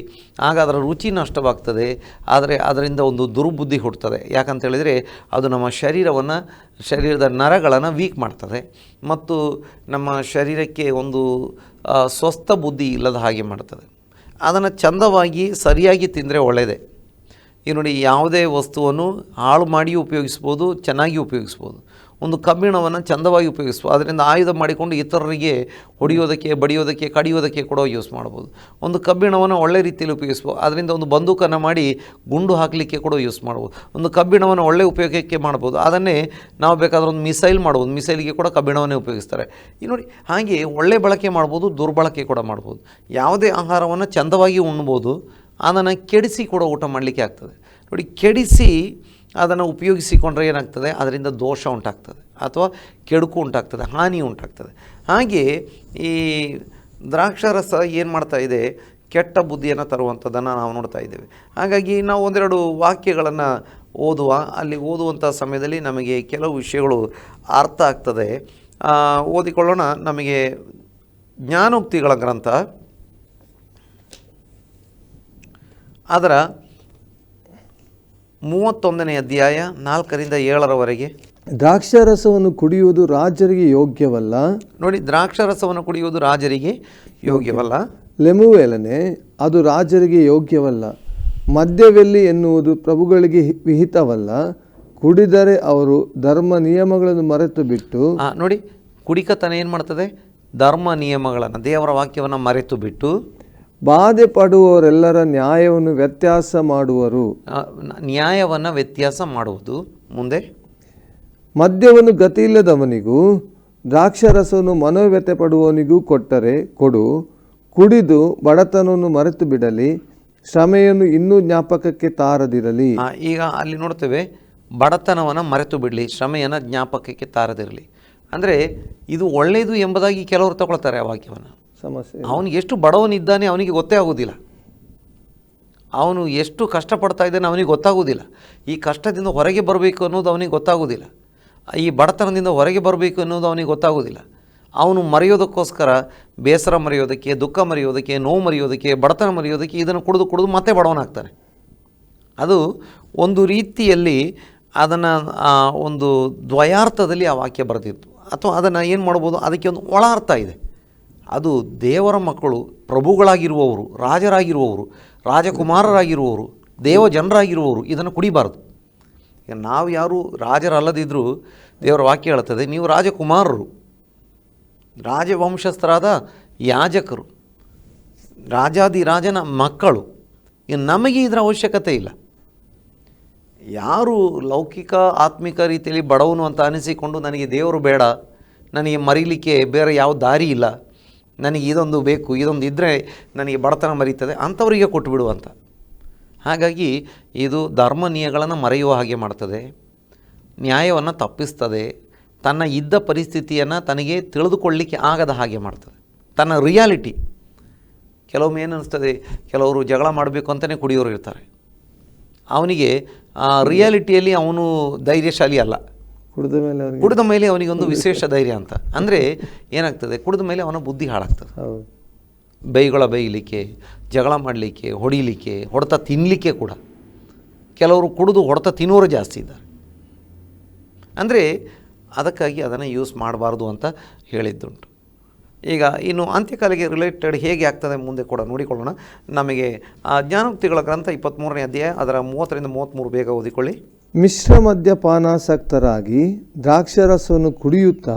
ಆಗ ಅದರ ರುಚಿ ನಷ್ಟವಾಗ್ತದೆ. ಆದರೆ ಅದರಿಂದ ಒಂದು ದುರ್ಬುದ್ಧಿ ಹುಡ್ತದೆ ಯಾಕಂತ ಹೇಳಿದರೆ ಅದು ನಮ್ಮ ಶರೀರವನ್ನು, ಶರೀರದ ನರಗಳನ್ನು ವೀಕ್ ಮಾಡ್ತದೆ. ಮತ್ತು ನಮ್ಮ ಶರೀರಕ್ಕೆ ಒಂದು ಸ್ವಸ್ಥ ಬುದ್ಧಿ ಇಲ್ಲದ ಹಾಗೆ ಮಾಡ್ತದೆ. ಅದನ್ನು ಚಂದವಾಗಿ, ಸರಿಯಾಗಿ ತಿಂದರೆ ಒಳ್ಳೆಯದೇ ಈಗ ನೋಡಿ ಯಾವುದೇ ವಸ್ತುವನ್ನು ಹಾಳು ಮಾಡಿ ಉಪಯೋಗಿಸ್ಬೋದು, ಚೆನ್ನಾಗಿ ಉಪಯೋಗಿಸ್ಬೋದು. ಒಂದು ಕಬ್ಬಿಣವನ್ನು ಚಂದವಾಗಿ ಉಪಯೋಗಿಸ್ಬೋದು. ಅದರಿಂದ ಆಯುಧ ಮಾಡಿಕೊಂಡು ಇತರರಿಗೆ ಹೊಡೆಯೋದಕ್ಕೆ, ಬಡಿಯೋದಕ್ಕೆ, ಕಡಿಯೋದಕ್ಕೆ ಕೂಡ ಯೂಸ್ ಮಾಡ್ಬೋದು. ಒಂದು ಕಬ್ಬಿಣವನ್ನು ಒಳ್ಳೆ ರೀತಿಯಲ್ಲಿ ಉಪಯೋಗಿಸ್ಬೋದು. ಅದರಿಂದ ಒಂದು ಬಂದೂಕನ್ನು ಮಾಡಿ ಗುಂಡು ಹಾಕಲಿಕ್ಕೆ ಕೂಡ ಯೂಸ್ ಮಾಡ್ಬೋದು. ಒಂದು ಕಬ್ಬಿಣವನ್ನು ಒಳ್ಳೆ ಉಪಯೋಗಕ್ಕೆ ಮಾಡ್ಬೋದು. ಅದನ್ನೇ ನಾವು ಬೇಕಾದ್ರೆ ಒಂದು ಮಿಸೈಲ್ ಮಾಡ್ಬೋದು. ಮಿಸೈಲಿಗೆ ಕೂಡ ಕಬ್ಬಿಣವನ್ನೇ ಉಪಯೋಗಿಸ್ತಾರೆ. ಈ ನೋಡಿ ಹಾಗೆ ಒಳ್ಳೆ ಬಳಕೆ ಮಾಡ್ಬೋದು, ದುರ್ಬಳಕೆ ಕೂಡ ಮಾಡ್ಬೋದು. ಯಾವುದೇ ಆಹಾರವನ್ನು ಚಂದವಾಗಿ ಉಣ್ಬೋದು. ಅದನ್ನು ಕೆಡಿಸಿ ಕೂಡ ಊಟ ಮಾಡಲಿಕ್ಕೆ ಆಗ್ತದೆ. ನೋಡಿ, ಕೆಡಿಸಿ ಅದನ್ನು ಉಪಯೋಗಿಸಿಕೊಂಡ್ರೆ ಏನಾಗ್ತದೆ? ಅದರಿಂದ ದೋಷ ಉಂಟಾಗ್ತದೆ ಅಥವಾ ಕೆಡುಕು ಉಂಟಾಗ್ತದೆ, ಹಾನಿ ಉಂಟಾಗ್ತದೆ. ಹಾಗೆ ಈ ದ್ರಾಕ್ಷಾರಸ ಏನು ಮಾಡ್ತಾ ಇದೆ? ಕೆಟ್ಟ ಬುದ್ಧಿಯನ್ನು ತರುವಂಥದ್ದನ್ನು ನಾವು ನೋಡ್ತಾ ಇದ್ದೇವೆ. ಹಾಗಾಗಿ ನಾವು ಒಂದೆರಡು ವಾಕ್ಯಗಳನ್ನು ಓದುವ, ಅಲ್ಲಿ ಓದುವಂಥ ಸಮಯದಲ್ಲಿ ನಮಗೆ ಕೆಲವು ವಿಷಯಗಳು ಅರ್ಥ ಆಗ್ತದೆ. ಓದಿಕೊಳ್ಳೋಣ. ನಮಗೆ ಜ್ಞಾನೋಕ್ತಿಗಳ ಗ್ರಂಥ. ಅದರ ಮೂವತ್ತೊಂದನೇ ಅಧ್ಯಾಯ ನಾಲ್ಕರಿಂದ ಏಳರವರೆಗೆ. ದ್ರಾಕ್ಷಾರಸವನ್ನು ಕುಡಿಯುವುದು ರಾಜರಿಗೆ ಯೋಗ್ಯವಲ್ಲ? ನೋಡಿ ದ್ರಾಕ್ಷಾರಸವನ್ನು ಕುಡಿಯುವುದು ರಾಜರಿಗೆ ಯೋಗ್ಯವಲ್ಲ. ಲೆಮುವೆಲನೆ ಅದು ರಾಜರಿಗೆ ಯೋಗ್ಯವಲ್ಲ. ಮದ್ಯವೆಲ್ಲಿ ಎನ್ನುವುದು ಪ್ರಭುಗಳಿಗೆ ವಿಹಿತವಲ್ಲ. ಕುಡಿದರೆ ಅವರು ಧರ್ಮ ನಿಯಮಗಳನ್ನು ಮರೆತು ಬಿಟ್ಟು ನೋಡಿ ಕುಡಿಕತನ ಏನು ಮಾಡ್ತದೆ? ಧರ್ಮ ನಿಯಮಗಳನ್ನು ದೇವರ ವಾಕ್ಯವನ್ನು ಮರೆತು ಬಿಟ್ಟು ಬಾಧೆ ಪಡುವವರೆಲ್ಲರ ನ್ಯಾಯವನ್ನು ವ್ಯತ್ಯಾಸ ಮಾಡುವರು. ನ್ಯಾಯವನ್ನು ವ್ಯತ್ಯಾಸ ಮಾಡುವುದು. ಮುಂದೆ? ಮದ್ಯವನ್ನು ಗತಿಯಿಲ್ಲದವನಿಗೂ ದ್ರಾಕ್ಷರಸವನ್ನು ಮನೋವ್ಯತೆ ಪಡುವವನಿಗೂ ಕೊಟ್ಟರೆ ಕೊಡು. ಕುಡಿದು ಬಡತನವನ್ನು ಮರೆತು ಬಿಡಲಿ ಶ್ರಮೆಯನ್ನು ಇನ್ನೂ ಜ್ಞಾಪಕಕ್ಕೆ ತಾರದಿರಲಿ. ಈಗ ಅಲ್ಲಿ ನೋಡ್ತೇವೆ ಬಡತನವನ್ನು ಮರೆತು ಬಿಡಲಿ ಶ್ರಮೆಯನ್ನು ಜ್ಞಾಪಕಕ್ಕೆ ತಾರದಿರಲಿ. ಅಂದರೆ ಇದು ಒಳ್ಳೆಯದು ಎಂಬುದಾಗಿ ಕೆಲವರು ತಗೊಳ್ತಾರೆ ಆ ವಾಕ್ಯವನ್ನು. ಸಮಸ್ಯೆ ಅವನಿಗೆ ಎಷ್ಟು ಬಡವನಿದ್ದಾನೆ ಅವನಿಗೆ ಗೊತ್ತೇ ಆಗೋದಿಲ್ಲ. ಅವನು ಎಷ್ಟು ಕಷ್ಟಪಡ್ತಾ ಇದ್ದಾನೆ ಅವನಿಗೆ ಗೊತ್ತಾಗೋದಿಲ್ಲ. ಈ ಕಷ್ಟದಿಂದ ಹೊರಗೆ ಬರಬೇಕು ಅನ್ನೋದು ಅವನಿಗೆ ಗೊತ್ತಾಗೋದಿಲ್ಲ. ಈ ಬಡತನದಿಂದ ಹೊರಗೆ ಬರಬೇಕು ಅನ್ನೋದು ಅವನಿಗೆ ಗೊತ್ತಾಗೋದಿಲ್ಲ. ಅವನು ಮರೆಯೋದಕ್ಕೋಸ್ಕರ, ಬೇಸರ ಮರೆಯೋದಕ್ಕೆ, ದುಃಖ ಮರೆಯೋದಕ್ಕೆ, ನೋವು ಮರೆಯೋದಕ್ಕೆ, ಬಡತನ ಮರೆಯೋದಕ್ಕೆ ಇದನ್ನು ಕುಡಿದು ಕುಡಿದು ಮತ್ತೆ ಬಡವನಾಗ್ತಾನೆ. ಅದು ಒಂದು ರೀತಿಯಲ್ಲಿ ಅದನ್ನು ಒಂದು ದ್ವಯಾರ್ಥದಲ್ಲಿ ಆ ವಾಕ್ಯ ಬರೆದಿತ್ತು. ಅಥವಾ ಅದನ್ನು ಏನು ಮಾಡ್ಬೋದು, ಅದಕ್ಕೆ ಒಂದು ಒಳ ಅರ್ಥ ಇದೆ. ಅದು ದೇವರ ಮಕ್ಕಳು, ಪ್ರಭುಗಳಾಗಿರುವವರು, ರಾಜರಾಗಿರುವವರು, ರಾಜಕುಮಾರರಾಗಿರುವವರು ದೇವ ಜನರಾಗಿರುವವರು ಇದನ್ನು ಕುಡಿಬಾರದು. ಈಗ ನಾವು ಯಾರು ರಾಜರಲ್ಲದಿದ್ದರೂ ದೇವರ ವಾಕ್ಯ ಹೇಳುತ್ತದೆ, ನೀವು ರಾಜಕುಮಾರರು. ರಾಜವಂಶಸ್ಥರಾದ ಯಾಜಕರು. ರಾಜಾದಿರಾಜನ ಮಕ್ಕಳು. ಇನ್ನು ನಮಗೆ ಇದರ ಅವಶ್ಯಕತೆ ಇಲ್ಲ. ಯಾರು ಲೌಕಿಕ, ಆತ್ಮಿಕ ರೀತಿಯಲ್ಲಿ ಬಡವನು ಅಂತ ಅನಿಸಿಕೊಂಡು ನನಗೆ ದೇವರು ಬೇಡ, ನನಗೆ ಮರೀಲಿಕ್ಕೆ ಬೇರೆ ಯಾವ ದಾರಿ ಇಲ್ಲ ನನಗೆ ಇದೊಂದು ಬೇಕು, ಇದೊಂದು ಇದ್ದರೆ ನನಗೆ ಬಡತನ ಮರೀತದೆ, ಅಂಥವರಿಗೆ ಕೊಟ್ಟು ಬಿಡುವಂತ ಹಾಗಾಗಿ ಇದು ಧರ್ಮ ನಿಯಗಳನ್ನು ಮರೆಯುವ ಹಾಗೆ ಮಾಡ್ತದೆ. ನ್ಯಾಯವನ್ನು ತಪ್ಪಿಸ್ತದೆ. ತನ್ನ ಇದ್ದ ಪರಿಸ್ಥಿತಿಯನ್ನು ತನಗೆ ತಿಳಿದುಕೊಳ್ಳಿಕ್ಕೆ ಆಗದ ಹಾಗೆ ಮಾಡ್ತದೆ. ತನ್ನ ರಿಯಾಲಿಟಿ. ಕೆಲವೊಮ್ಮೆ ಏನು ಅನಿಸ್ತದೆ, ಕೆಲವರು ಜಗಳ ಮಾಡಬೇಕು ಅಂತಲೇ ಕುಡಿಯೋರು ಇರ್ತಾರೆ. ಅವನಿಗೆ ಆ ರಿಯಾಲಿಟಿಯಲ್ಲಿ ಅವನು ಧೈರ್ಯಶಾಲಿ ಅಲ್ಲ. ಕುಡಿದ ಮೇಲೆ ಅವನಿಗೆ ಕುಡಿದ ಮೇಲೆ ಅವನಿಗೊಂದು ವಿಶೇಷ ಧೈರ್ಯ ಅಂತ. ಅಂದರೆ ಏನಾಗ್ತದೆ? ಕುಡಿದ ಮೇಲೆ ಅವನ ಬುದ್ಧಿ ಹಾಳಾಗ್ತದೆ. ಬೈಗಳ ಬೈಲಿಕ್ಕೆ ಜಗಳ ಮಾಡಲಿಕ್ಕೆ ಹೊಡಿಲಿಕ್ಕೆ ಹೊಡೆತ ತಿನ್ನಲಿಕ್ಕೆ ಕೂಡ. ಕೆಲವರು ಕುಡಿದು ಹೊಡೆತ ತಿನ್ನೋರು ಜಾಸ್ತಿ ಇದ್ದಾರೆ. ಅಂದರೆ ಅದಕ್ಕಾಗಿ ಅದನ್ನು ಯೂಸ್ ಮಾಡಬಾರ್ದು ಅಂತ ಹೇಳಿದ್ದುಂಟು. ಈಗ ಇನ್ನು ಅಂತ್ಯಕಾಲಿಗೆ ರಿಲೇಟೆಡ್ ಹೇಗೆ ಆಗ್ತದೆ ಮುಂದೆ ಕೂಡ ನೋಡಿಕೊಳ್ಳೋಣ. ನಮಗೆ ಆ, ಜ್ಞಾನೋಕ್ತಿಗಳ ಗ್ರಂಥ ಇಪ್ಪತ್ತ್ಮೂರನೇ ಅಧ್ಯಾಯ ಅದರ ಮೂವತ್ತರಿಂದ ಮೂವತ್ತ್ಮೂರು ಬೇಗ ಓದಿಕೊಳ್ಳಿ. ಮಿಶ್ರ ಮದ್ಯಪಾನಾಸಕ್ತರಾಗಿ ದ್ರಾಕ್ಷರಸವನ್ನು ಕುಡಿಯುತ್ತಾ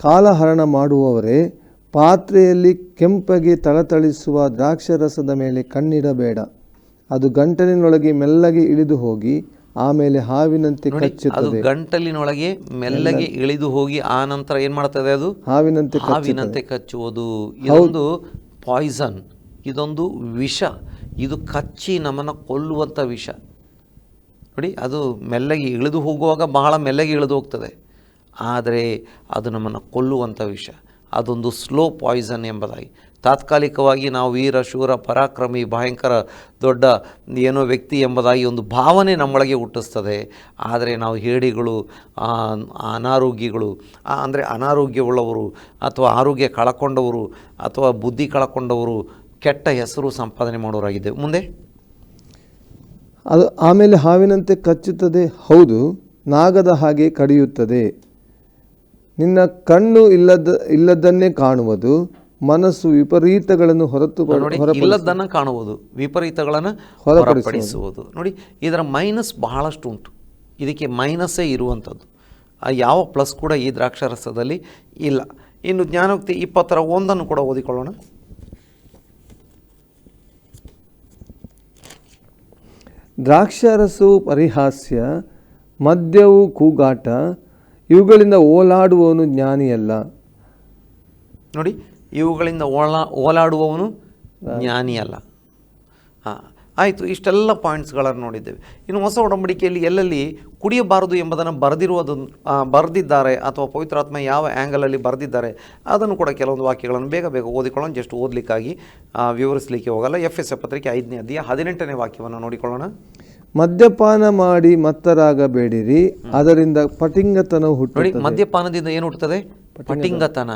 ಕಾಲಹರಣ ಮಾಡುವವರೇ ಪಾತ್ರೆಯಲ್ಲಿ ಕೆಂಪಗೆ ತಳತಳಿಸುವ ದ್ರಾಕ್ಷರಸದ ಮೇಲೆ ಕಣ್ಣಿಡಬೇಡ. ಅದು ಗಂಟಲಿನೊಳಗೆ ಮೆಲ್ಲಗೆ ಇಳಿದು ಹೋಗಿ ಆಮೇಲೆ ಹಾವಿನಂತೆ ಕಚ್ಚುತ್ತದೆ. ಗಂಟಲಿನೊಳಗೆ ಮೆಲ್ಲಗೆ ಇಳಿದು ಹೋಗಿ ಆ ನಂತರ ಏನು ಮಾಡ್ತದೆ ಅದು? ಹಾವಿನಂತೆ ಹಾವಿನಂತೆ ಕಚ್ಚುವುದು. ಇದೊಂದು ಪಾಯ್ಸನ್ ಇದೊಂದು ವಿಷ. ಇದು ಕಚ್ಚಿ ನಮ್ಮನ್ನು ಕೊಲ್ಲುವಂಥ ವಿಷ. ನೋಡಿ, ಅದು ಮೆಲ್ಲಗೆ ಇಳಿದು ಹೋಗುವಾಗ ಬಹಳ ಮೆಲ್ಲಗೆ ಇಳಿದು ಹೋಗ್ತದೆ. ಆದರೆ ಅದು ನಮ್ಮನ್ನು ಕೊಲ್ಲುವಂಥ ವಿಷ. ಅದೊಂದು ಸ್ಲೋ ಪಾಯ್ಸನ್ ಎಂಬುದಾಗಿ. ತಾತ್ಕಾಲಿಕವಾಗಿ ನಾವು ವೀರ, ಶೂರ, ಪರಾಕ್ರಮಿ, ಭಯಂಕರ, ದೊಡ್ಡ ಏನೋ ವ್ಯಕ್ತಿ ಎಂಬುದಾಗಿ ಒಂದು ಭಾವನೆ ನಮ್ಮೊಳಗೆ ಹುಟ್ಟಿಸ್ತದೆ. ಆದರೆ ನಾವು ಹೇಡಿಗಳು ಅನಾರೋಗ್ಯಗಳು ಅಂದರೆ ಅನಾರೋಗ್ಯವುಳ್ಳವರು ಅಥವಾ ಆರೋಗ್ಯ ಕಳಕೊಂಡವರು ಅಥವಾ ಬುದ್ಧಿ ಕಳಕೊಂಡವರು ಕೆಟ್ಟ ಹೆಸರು ಸಂಪಾದನೆ ಮಾಡೋರಾಗಿದ್ದೇವೆ. ಮುಂದೆ? ಅದು ಆಮೇಲೆ ಹಾವಿನಂತೆ ಕಚ್ಚುತ್ತದೆ. ಹೌದು ನಾಗದ ಹಾಗೆ ಕಡಿಯುತ್ತದೆ. ನಿನ್ನ ಕಣ್ಣು ಇಲ್ಲದ ಇಲ್ಲದನ್ನೇ ಕಾಣುವುದು ಮನಸ್ಸು ವಿಪರೀತಗಳನ್ನು ಹೊರತು ಇಲ್ಲದನ್ನು ಕಾಣುವುದು ವಿಪರೀತಗಳನ್ನು ಹೊರಪಡಿಸುವುದು. ನೋಡಿ ಇದರ ಮೈನಸ್ ಬಹಳಷ್ಟು ಉಂಟು. ಇದಕ್ಕೆ ಮೈನಸ್ಸೇ ಇರುವಂಥದ್ದು. ಆ ಯಾವ ಪ್ಲಸ್ ಕೂಡ ಈ ದ್ರಾಕ್ಷಾರಸದಲ್ಲಿ ಇಲ್ಲ. ಇನ್ನು ಜ್ಞಾನೋಕ್ತಿ ಇಪ್ಪತ್ತರ ಒಂದನ್ನು ಕೂಡ ಓದಿಕೊಳ್ಳೋಣ. ದ್ರಾಕ್ಷಾರಸವು ಪರಿಹಾಸ್ಯ ಮದ್ಯವು ಕೂಗಾಟ ಇವುಗಳಿಂದ ಓಲಾಡುವವನು ಜ್ಞಾನಿಯಲ್ಲ. ನೋಡಿ ಇವುಗಳಿಂದ ಓಲಾ ಓಲಾಡುವವನು ಜ್ಞಾನಿ ಅಲ್ಲ ಹಾಂ ಆಯಿತು ಇಷ್ಟೆಲ್ಲ ಪಾಯಿಂಟ್ಸ್ಗಳನ್ನು ನೋಡಿದ್ದೇವೆ. ಇನ್ನು ಹೊಸ ಒಡಂಬಡಿಕೆಯಲ್ಲಿ ಎಲ್ಲೆಲ್ಲಿ ಕುಡಿಯಬಾರದು ಎಂಬುದನ್ನು ಬರೆದಿರುವುದು ಬರೆದಿದ್ದಾರೆ ಅಥವಾ ಪವಿತ್ರಾತ್ಮ ಯಾವ ಆ್ಯಂಗಲಲ್ಲಿ ಬರೆದಿದ್ದಾರೆ ಅದನ್ನು ಕೂಡ ಕೆಲವೊಂದು ವಾಕ್ಯಗಳನ್ನು ಬೇಗ ಬೇಗ ಓದಿಕೊಳ್ಳೋಣ. ಜಸ್ಟ್ ಓದಲಿಕ್ಕಾಗಿ ವಿವರಿಸಲಿಕ್ಕೆ ಹೋಗಲ್ಲ. ಎಫ್ ಎಸ್ ಎ ಪತ್ರಿಕೆ ಐದನೇ ಅಧ್ಯಾಯ ಹದಿನೆಂಟನೇ ವಾಕ್ಯವನ್ನು ನೋಡಿಕೊಳ್ಳೋಣ. ಮದ್ಯಪಾನ ಮಾಡಿ ಮತ್ತರಾಗಬೇಡಿರಿ ಅದರಿಂದ ಪಟಿಂಗತನ ಹುಟ್ಟುತ್ತದೆ. ಮದ್ಯಪಾನದಿಂದ ಏನು ಹುಟ್ಟುತ್ತದೆ? ಪಟಿಂಗತನ.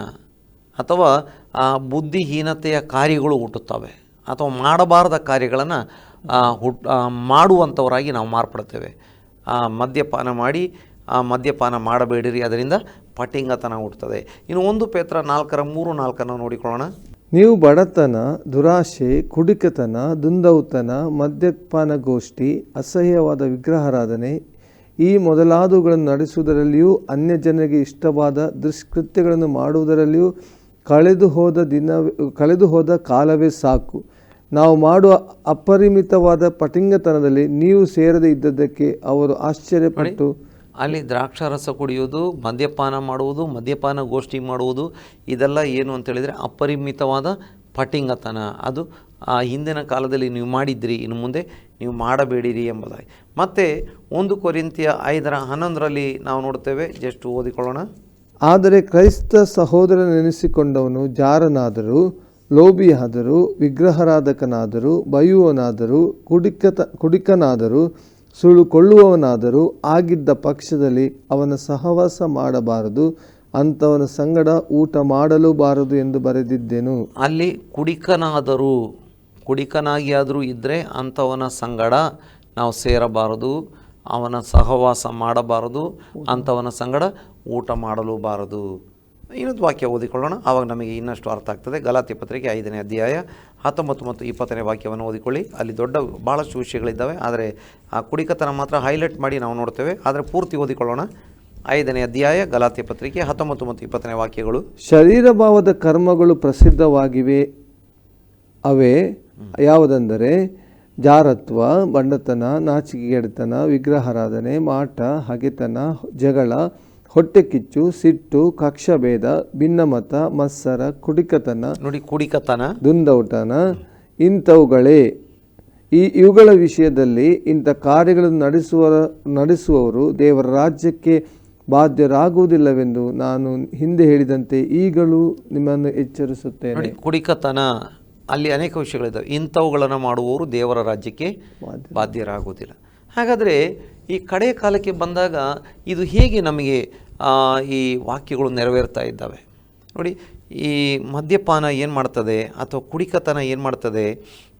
ಅಥವಾ ಬುದ್ಧಿಹೀನತೆಯ ಕಾರ್ಯಗಳು ಹುಟ್ಟುತ್ತವೆ. ಅಥವಾ ಮಾಡಬಾರದ ಕಾರ್ಯಗಳನ್ನು ಹುಟ್ ಮಾಡುವಂಥವರಾಗಿ ನಾವು ಮಾರ್ಪಡ್ತೇವೆ ಮದ್ಯಪಾನ ಮಾಡಿ ಮದ್ಯಪಾನ ಮಾಡಬೇಡಿರಿ, ಅದರಿಂದ ಪಟಿಂಗತನ ಹುಟ್ಟುತ್ತದೆ. ಇನ್ನು ಒಂದು ಪೇತ್ರ ನಾಲ್ಕರ ಮೂರು ನಾಲ್ಕನ್ನು ನೋಡಿಕೊಳ್ಳೋಣ. ನೀವು ಬಡತನ, ದುರಾಶೆ, ಕುಡಿಕತನ, ದುಂದೌತನ, ಮದ್ಯಪಾನ ಗೋಷ್ಠಿ, ಅಸಹ್ಯವಾದ ವಿಗ್ರಹಾರಾಧನೆ ಈ ಮೊದಲಾದವುಗಳನ್ನು ನಡೆಸುವುದರಲ್ಲಿಯೂ ಅನ್ಯ ಜನರಿಗೆ ಇಷ್ಟವಾದ ದುಷ್ಕೃತ್ಯಗಳನ್ನು ಮಾಡುವುದರಲ್ಲಿಯೂ ಕಳೆದು ಹೋದ ದಿನ ಕಳೆದು ಹೋದ ಕಾಲವೇ ಸಾಕು. ನಾವು ಮಾಡುವ ಅಪರಿಮಿತವಾದ ಪಟಿಂಗತನದಲ್ಲಿ ನೀವು ಸೇರದೆ ಇದ್ದದ್ದಕ್ಕೆ ಅವರು ಆಶ್ಚರ್ಯಪಟ್ಟು ಅಲ್ಲಿ ದ್ರಾಕ್ಷಾರಸ ಕುಡಿಯೋದು ಮದ್ಯಪಾನ ಮಾಡುವುದು ಮದ್ಯಪಾನ ಗೋಷ್ಠಿ ಮಾಡುವುದು ಇದೆಲ್ಲ ಏನು ಅಂತ ಹೇಳಿದರೆ ಅಪರಿಮಿತವಾದ ಪಟಿಂಗತನ. ಅದು ಆ ಹಿಂದಿನ ಕಾಲದಲ್ಲಿ ನೀವು ಮಾಡಿದ್ರಿ ಇನ್ನು ಮುಂದೆ ನೀವು ಮಾಡಬೇಡಿರಿ ಎಂಬುದಾಗಿ. ಮತ್ತು ಒಂದು ಕೊರಿಂತಿಯ ಐದರ ಹನ್ನೊಂದರಲ್ಲಿ ನಾವು ನೋಡ್ತೇವೆ ಜಸ್ಟ್ ಓದಿಕೊಳ್ಳೋಣ. ಆದರೆ ಕ್ರೈಸ್ತ ಸಹೋದರನೆನಿಸಿಕೊಂಡವನು ಜಾರನಾದರೂ ಲೋಭಿಯಾದರೂ, ವಿಗ್ರಹಾರಾಧಕನಾದರೂ ಬಯ್ಯುವನಾದರೂ ಕುಡಿಕತ, ಕುಡಿಕನಾದರೂ ಸುಳುಕೊಳ್ಳುವವನಾದರೂ ಆಗಿದ್ದ ಪಕ್ಷದಲ್ಲಿ ಅವನ ಸಹವಾಸ ಮಾಡಬಾರದು, ಅಂಥವನ ಸಂಗಡ ಊಟ ಮಾಡಲೂ ಬಾರದು ಎಂದು ಬರೆದಿದ್ದೇನು? ಅಲ್ಲಿ ಕುಡಿಕನಾದರೂ ಕುಡಿಕನಾಗಿ ಆದರೂ ಇದ್ದರೆ ಅಂಥವನ ಸಂಗಡ ನಾವು ಸೇರಬಾರದು, ಅವನ ಸಹವಾಸ ಮಾಡಬಾರದು, ಅಂಥವನ ಸಂಗಡ ಊಟ ಮಾಡಲು ಬಾರದು ಇನ್ನೊಂದು ವಾಕ್ಯ ಓದಿಕೊಳ್ಳೋಣ. ಆವಾಗ ನಮಗೆ ಇನ್ನಷ್ಟು ಅರ್ಥ ಆಗ್ತದೆ. ಗಲಾತಿ ಪತ್ರಿಕೆ ಐದನೇ ಅಧ್ಯಾಯ ಹತ್ತೊಂಬತ್ತು ಮತ್ತು ಇಪ್ಪತ್ತನೇ ವಾಕ್ಯವನ್ನು ಓದಿಕೊಳ್ಳಿ. ಅಲ್ಲಿ ದೊಡ್ಡ ಭಾಳಷ್ಟು ವಿಷಯಗಳಿದ್ದಾವೆ. ಆದರೆ ಆ ಕುಡಿಕತನ ಮಾತ್ರ ಹೈಲೈಟ್ ಮಾಡಿ ನಾವು ನೋಡ್ತೇವೆ. ಆದರೆ ಪೂರ್ತಿ ಓದಿಕೊಳ್ಳೋಣ. ಐದನೇ ಅಧ್ಯಾಯ ಗಲಾತಿ ಪತ್ರಿಕೆ ಹತ್ತೊಂಬತ್ತು ಮತ್ತು ಇಪ್ಪತ್ತನೇ ವಾಕ್ಯಗಳು. ಶರೀರ ಭಾವದ ಕರ್ಮಗಳು ಪ್ರಸಿದ್ಧವಾಗಿವೆ. ಅವೇ ಯಾವುದೆಂದರೆ ಜಾರತ್ವ ಬಂಡತನ ನಾಚಿಕೆಗೆಡತನ ವಿಗ್ರಹಾರಾಧನೆ ಮಾಟ ಹಗೆತನ ಜಗಳ ಹೊಟ್ಟೆಕಿಚ್ಚು ಸಿಟ್ಟು ಕಕ್ಷಭೇದ ಭಿನ್ನಮತ ಮತ್ಸರ ಕುಡಿಕತನ ನೋಡಿ ಕುಡಿಕತನ ದುಂದೌಟನ ಇಂಥವುಗಳೇ. ಈ ಇವುಗಳ ವಿಷಯದಲ್ಲಿ ಇಂಥ ಕಾರ್ಯಗಳನ್ನು ನಡೆಸುವ ನಡೆಸುವವರು ದೇವರ ರಾಜ್ಯಕ್ಕೆ ಬಾಧ್ಯರಾಗುವುದಿಲ್ಲವೆಂದು ನಾನು ಹಿಂದೆ ಹೇಳಿದಂತೆ ಈಗಲೂ ನಿಮ್ಮನ್ನು ಎಚ್ಚರಿಸುತ್ತೇನೆ. ಕುಡಿಕತನ ಅಲ್ಲಿ ಅನೇಕ ವಿಷಯಗಳಿದ್ದಾವೆ. ಇಂಥವುಗಳನ್ನು ಮಾಡುವವರು ದೇವರ ರಾಜ್ಯಕ್ಕೆ ಬಾಧ್ಯರಾಗುವುದಿಲ್ಲ. ಹಾಗಾದರೆ ಈ ಕಡೆ ಕಾಲಕ್ಕೆ ಬಂದಾಗ ಇದು ಹೇಗೆ ನಮಗೆ ಈ ವಾಕ್ಯಗಳು ನೆರವೇರ್ತಾ ಇದ್ದಾವೆ? ನೋಡಿ, ಈ ಮದ್ಯಪಾನ ಏನು ಮಾಡ್ತದೆ ಅಥವಾ ಕುಡಿಕತನ ಏನು ಮಾಡ್ತದೆ?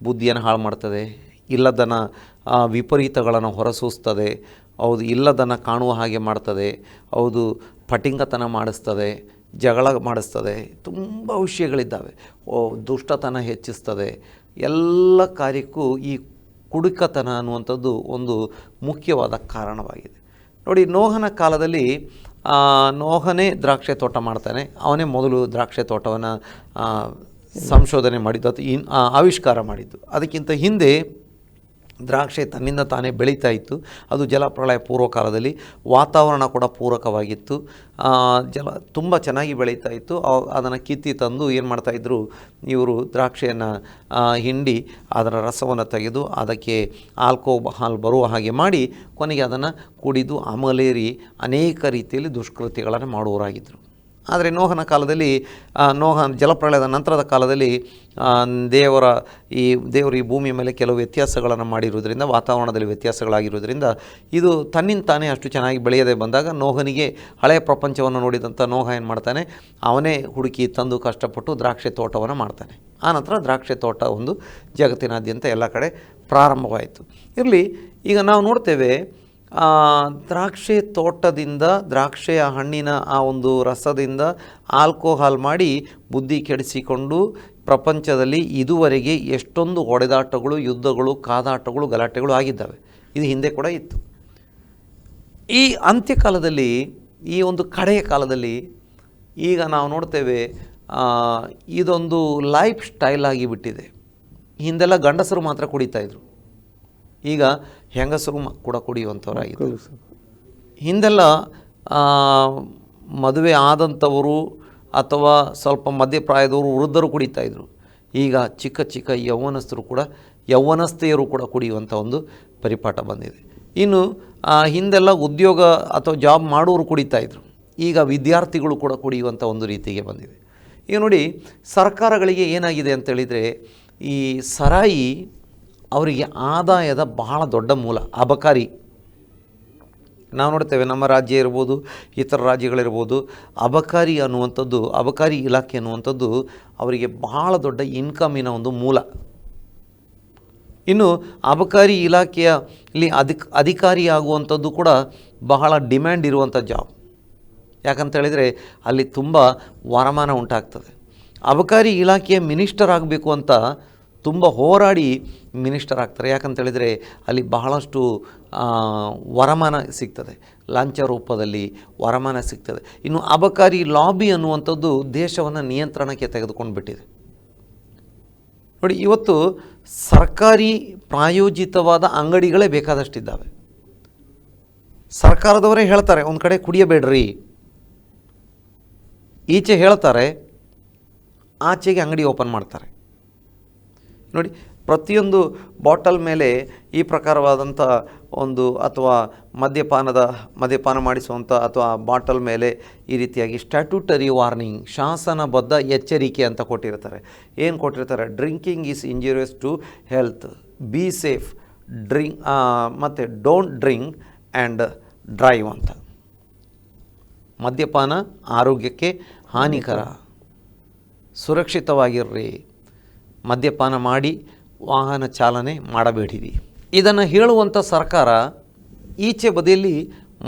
ಬುದ್ಧಿಯನ್ನು ಹಾಳು ಮಾಡ್ತದೆ, ಇಲ್ಲದನ ವಿಪರೀತಗಳನ್ನು ಹೊರಸೂಸ್ತದೆ, ಹೌದು ಇಲ್ಲದನ್ನು ಕಾಣುವ ಹಾಗೆ ಮಾಡ್ತದೆ, ಹೌದು, ಪಟಿಂಗತನ ಮಾಡಿಸ್ತದೆ, ಜಗಳ ಮಾಡಿಸ್ತದೆ, ತುಂಬ ವಿಷಯಗಳಿದ್ದಾವೆ. ದುಷ್ಟತನ ಹೆಚ್ಚಿಸ್ತದೆ. ಎಲ್ಲ ಕಾರ್ಯಕ್ಕೂ ಈ ಕುಡುಕತನ ಅನ್ನುವಂಥದ್ದು ಒಂದು ಮುಖ್ಯವಾದ ಕಾರಣವಾಗಿದೆ. ನೋಡಿ, ನೋಹನ ಕಾಲದಲ್ಲಿ ನೋಹನೇ ದ್ರಾಕ್ಷೆ ತೋಟ ಮಾಡ್ತಾನೆ. ಅವನೇ ಮೊದಲು ದ್ರಾಕ್ಷೆ ತೋಟವನ್ನು ಸಂಶೋಧನೆ ಮಾಡಿದ್ದು ಅಥವಾ ಇನ್ ಆವಿಷ್ಕಾರ ಮಾಡಿದ್ದು. ಅದಕ್ಕಿಂತ ಹಿಂದೆ ದ್ರಾಕ್ಷೆ ತನ್ನಿಂದ ತಾನೇ ಬೆಳೀತಾ ಇತ್ತು. ಅದು ಜಲಪ್ರಳಯ ಪೂರ್ವಕಾಲದಲ್ಲಿ ವಾತಾವರಣ ಕೂಡ ಪೂರಕವಾಗಿತ್ತು. ಜಲ ತುಂಬ ಚೆನ್ನಾಗಿ ಬೆಳೀತಾ ಇತ್ತು. ಅದನ್ನು ಕಿತ್ತಿ ತಂದು ಏನು ಮಾಡ್ತಾಯಿದ್ರು ಇವರು ದ್ರಾಕ್ಷಿಯನ್ನು ಹಿಂಡಿ ಅದರ ರಸವನ್ನು ತೆಗೆದು ಅದಕ್ಕೆ ಆಲ್ಕೋಹಾಲ್ ಬರುವ ಹಾಗೆ ಮಾಡಿ ಕೊನೆಗೆ ಅದನ್ನು ಕುಡಿದು ಅಮಲೇರಿ ಅನೇಕ ರೀತಿಯಲ್ಲಿ ದುಷ್ಕೃತ್ಯಗಳನ್ನು ಮಾಡುವವರಾಗಿದ್ದರು ಆದರೆ ನೋಹನ ಕಾಲದಲ್ಲಿ ನೋಹ ಜಲಪ್ರಳಯದ ನಂತರದ ಕಾಲದಲ್ಲಿ ದೇವರ ಈ, ದೇವರು ಈ ಭೂಮಿಯ ಮೇಲೆ ಕೆಲವು ವ್ಯತ್ಯಾಸಗಳನ್ನು ಮಾಡಿರುವುದರಿಂದ, ವಾತಾವರಣದಲ್ಲಿ ವ್ಯತ್ಯಾಸಗಳಾಗಿರುವುದರಿಂದ, ಇದು ತನ್ನಿಂದ ತಾನೇ ಅಷ್ಟು ಚೆನ್ನಾಗಿ ಬೆಳೆಯದೆ ಬಂದಾಗ ನೋಹನಿಗೆ ಹಳೆಯ ಪ್ರಪಂಚವನ್ನು ನೋಡಿದಂಥ ನೋಹ ಏನು ಮಾಡ್ತಾನೆ? ಅವನೇ ಹುಡುಕಿ ತಂದು ಕಷ್ಟಪಟ್ಟು ದ್ರಾಕ್ಷಿ ತೋಟವನ್ನು ಮಾಡ್ತಾನೆ. ಆನಂತರ ದ್ರಾಕ್ಷಿ ತೋಟ ಒಂದು ಜಗತ್ತಿನಾದ್ಯಂತ ಎಲ್ಲ ಕಡೆ ಪ್ರಾರಂಭವಾಯಿತು. ಇರಲಿ, ಈಗ ನಾವು ನೋಡ್ತೇವೆ ದ್ರಾಕ್ಷಿ ತೋಟದಿಂದ, ದ್ರಾಕ್ಷೆಯ ಹಣ್ಣಿನ ಆ ಒಂದು ರಸದಿಂದ ಆಲ್ಕೋಹಾಲ್ ಮಾಡಿ ಬುದ್ಧಿ ಕೆಡಿಸಿಕೊಂಡು ಪ್ರಪಂಚದಲ್ಲಿ ಇದುವರೆಗೆ ಎಷ್ಟೊಂದು ಹೊಡೆದಾಟಗಳು, ಯುದ್ಧಗಳು, ಕಾದಾಟಗಳು, ಗಲಾಟೆಗಳು ಆಗಿದ್ದಾವೆ. ಇದು ಹಿಂದೆ ಕೂಡ ಇತ್ತು. ಈ ಅಂತ್ಯಕಾಲದಲ್ಲಿ, ಈ ಒಂದು ಕಡೆಯ ಕಾಲದಲ್ಲಿ ಈಗ ನಾವು ನೋಡ್ತೇವೆ ಇದೊಂದು ಲೈಫ್ ಸ್ಟೈಲ್ ಆಗಿಬಿಟ್ಟಿದೆ. ಹಿಂದೆಲ್ಲ ಗಂಡಸರು ಮಾತ್ರ ಕುಡಿತಾಯಿದ್ರು ಈಗ ಹೆಂಗಸರು ಕೂಡ ಕುಡಿಯುವಂಥವರಾಗಿದ್ದರು ಹಿಂದೆಲ್ಲ ಮದುವೆ ಆದಂಥವರು ಅಥವಾ ಸ್ವಲ್ಪ ಮಧ್ಯಪ್ರಾಯದವರು ವೃದ್ಧರು ಕುಡಿತಾ ಇದ್ದರು ಈಗ ಚಿಕ್ಕ ಚಿಕ್ಕ ಯೌವನಸ್ಥರು ಕೂಡ ಯೌವನಸ್ಥೆಯರು ಕೂಡ ಕುಡಿಯುವಂಥ ಒಂದು ಪರಿಪಾಠ ಬಂದಿದೆ. ಇನ್ನು ಹಿಂದೆಲ್ಲ ಉದ್ಯೋಗ ಅಥವಾ ಜಾಬ್ ಮಾಡೋರು ಕುಡಿತಾ ಇದ್ದರು ಈಗ ವಿದ್ಯಾರ್ಥಿಗಳು ಕೂಡ ಕುಡಿಯುವಂಥ ಒಂದು ರೀತಿಗೆ ಬಂದಿದೆ. ಈಗ ನೋಡಿ ಸರ್ಕಾರಗಳಿಗೆ ಏನಾಗಿದೆ ಅಂತೇಳಿದರೆ ಈ ಸರಾಯಿ ಅವರಿಗೆ ಆದಾಯದ ಬಹಳ ದೊಡ್ಡ ಮೂಲ, ಅಬಕಾರಿ. ನಾವು ನೋಡ್ತೇವೆ, ನಮ್ಮ ರಾಜ್ಯ ಇರ್ಬೋದು, ಇತರ ರಾಜ್ಯಗಳಿರ್ಬೋದು, ಅಬಕಾರಿ ಅನ್ನುವಂಥದ್ದು, ಅಬಕಾರಿ ಇಲಾಖೆ ಅನ್ನುವಂಥದ್ದು ಅವರಿಗೆ ಬಹಳ ದೊಡ್ಡ ಇನ್ಕಮಿನ ಒಂದು ಮೂಲ. ಇನ್ನು ಅಬಕಾರಿ ಇಲಾಖೆಯ ಇಲ್ಲಿ ಅಧಿಕ ಅಧಿಕಾರಿ ಆಗುವಂಥದ್ದು ಕೂಡ ಬಹಳ ಡಿಮ್ಯಾಂಡ್ ಇರುವಂಥ ಜಾಬ್ ಯಾಕಂತ ಹೇಳಿದರೆ ಅಲ್ಲಿ ತುಂಬ ವರಮಾನ ಉಂಟಾಗ್ತದೆ. ಅಬಕಾರಿ ಇಲಾಖೆಯ ಮಿನಿಸ್ಟರ್ ಆಗಬೇಕು ಅಂತ ತುಂಬ ಹೋರಾಡಿ ಮಿನಿಸ್ಟರ್ ಆಗ್ತಾರೆ ಯಾಕಂತ ಹೇಳಿದರೆ ಅಲ್ಲಿ ಬಹಳಷ್ಟು ವರಮಾನ ಸಿಗ್ತದೆ. ಲಾಂಚ ರೂಪದಲ್ಲಿ ವರಮಾನ ಸಿಗ್ತದೆ. ಇನ್ನು ಅಬಕಾರಿ ಲಾಬಿ ಅನ್ನುವಂಥದ್ದು ದೇಶವನ್ನು ನಿಯಂತ್ರಣಕ್ಕೆ ತೆಗೆದುಕೊಂಡು ಬಿಟ್ಟಿದೆ ನೋಡಿ, ಇವತ್ತು ಸರ್ಕಾರಿ ಪ್ರಾಯೋಜಿತವಾದ ಅಂಗಡಿಗಳೇ ಬೇಕಾದಷ್ಟಿದ್ದಾವೆ. ಸರ್ಕಾರದವರೇ ಹೇಳ್ತಾರೆ, ಒಂದು ಕಡೆ ಕುಡಿಯಬೇಡ್ರಿ. ಈಚೆ ಹೇಳ್ತಾರೆ, ಆಚೆಗೆ ಅಂಗಡಿ ಓಪನ್ ಮಾಡ್ತಾರೆ. ನೋಡಿ ಪ್ರತಿಯೊಂದು ಬಾಟಲ್ ಮೇಲೆ ಈ ಪ್ರಕಾರವಾದಂಥ ಒಂದು ಅಥವಾ ಮದ್ಯಪಾನದ ಮದ್ಯಪಾನ ಮಾಡಿಸುವಂಥ ಅಥವಾ ಬಾಟಲ್ ಮೇಲೆ ಈ ರೀತಿಯಾಗಿ ಸ್ಟ್ಯಾಟ್ಯೂಟರಿ ವಾರ್ನಿಂಗ್ ಶಾಸನಬದ್ಧ ಎಚ್ಚರಿಕೆ ಅಂತ ಕೊಟ್ಟಿರ್ತಾರೆ. ಏನು ಕೊಟ್ಟಿರ್ತಾರೆ? Drinking is injurious to health be safe drink ಮತ್ತು ಡೋಂಟ್ ಡ್ರಿಂಕ್ ಆ್ಯಂಡ್ ಡ್ರೈವ್ ಅಂತ. ಮದ್ಯಪಾನ ಆರೋಗ್ಯಕ್ಕೆ ಹಾನಿಕರ. ಸುರಕ್ಷಿತವಾಗಿರ್ರಿ. ಮದ್ಯಪಾನ ಮಾಡಿ ವಾಹನ ಚಾಲನೆ ಮಾಡಬೇಡಿರಿ. ಇದನ್ನು ಹೇಳುವಂಥ ಸರ್ಕಾರ ಈಚೆ ಬದಿಯಲ್ಲಿ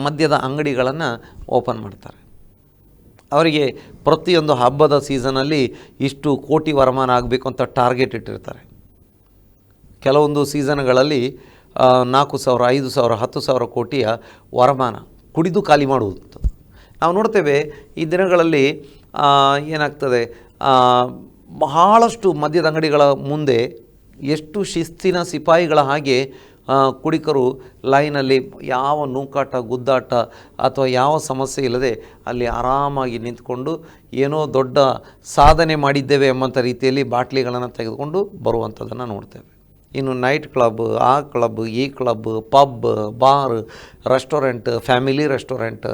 ಮದ್ಯದ ಅಂಗಡಿಗಳನ್ನು ಓಪನ್ ಮಾಡ್ತಾರೆ. ಅವರಿಗೆ ಪ್ರತಿಯೊಂದು ಹಬ್ಬದ ಸೀಸನಲ್ಲಿ ಇಷ್ಟು ಕೋಟಿ ವರಮಾನ ಆಗಬೇಕು ಅಂತ ಟಾರ್ಗೆಟ್ ಇಟ್ಟಿರ್ತಾರೆ. ಕೆಲವೊಂದು ಸೀಸನ್ಗಳಲ್ಲಿ ನಾಲ್ಕು ಸಾವಿರ, ಐದು ಸಾವಿರ, ಹತ್ತು ಸಾವಿರ ಕೋಟಿಯ ವರಮಾನ ಕುಡಿದು ಖಾಲಿ ಮಾಡುವಂಥದ್ದು. ನಾವು ನೋಡ್ತೇವೆ, ಈ ದಿನಗಳಲ್ಲಿ ಏನಾಗ್ತದೆ ಬಹಳಷ್ಟು ಮದ್ಯದ ಅಂಗಡಿಗಳ ಮುಂದೆ ಎಷ್ಟು ಶಿಸ್ತಿನ ಸಿಪಾಯಿಗಳ ಹಾಗೆ ಕುಡಿಕರು ಲೈನಲ್ಲಿ ಯಾವ ನೂಕಾಟ, ಗುದ್ದಾಟ ಅಥವಾ ಯಾವ ಸಮಸ್ಯೆ ಇಲ್ಲದೆ ಅಲ್ಲಿ ಆರಾಮಾಗಿ ನಿಂತ್ಕೊಂಡು ಏನೋ ದೊಡ್ಡ ಸಾಧನೆ ಮಾಡಿದ್ದೇವೆ ಎಂಬಂಥ ರೀತಿಯಲ್ಲಿ ಬಾಟ್ಲಿಗಳನ್ನು ತೆಗೆದುಕೊಂಡು ಬರುವಂಥದ್ದನ್ನು ನೋಡ್ತೇವೆ. ಇನ್ನು ನೈಟ್ ಕ್ಲಬ್, ಆ ಕ್ಲಬ್, ಈ club, pub, bar, restaurant, family restaurant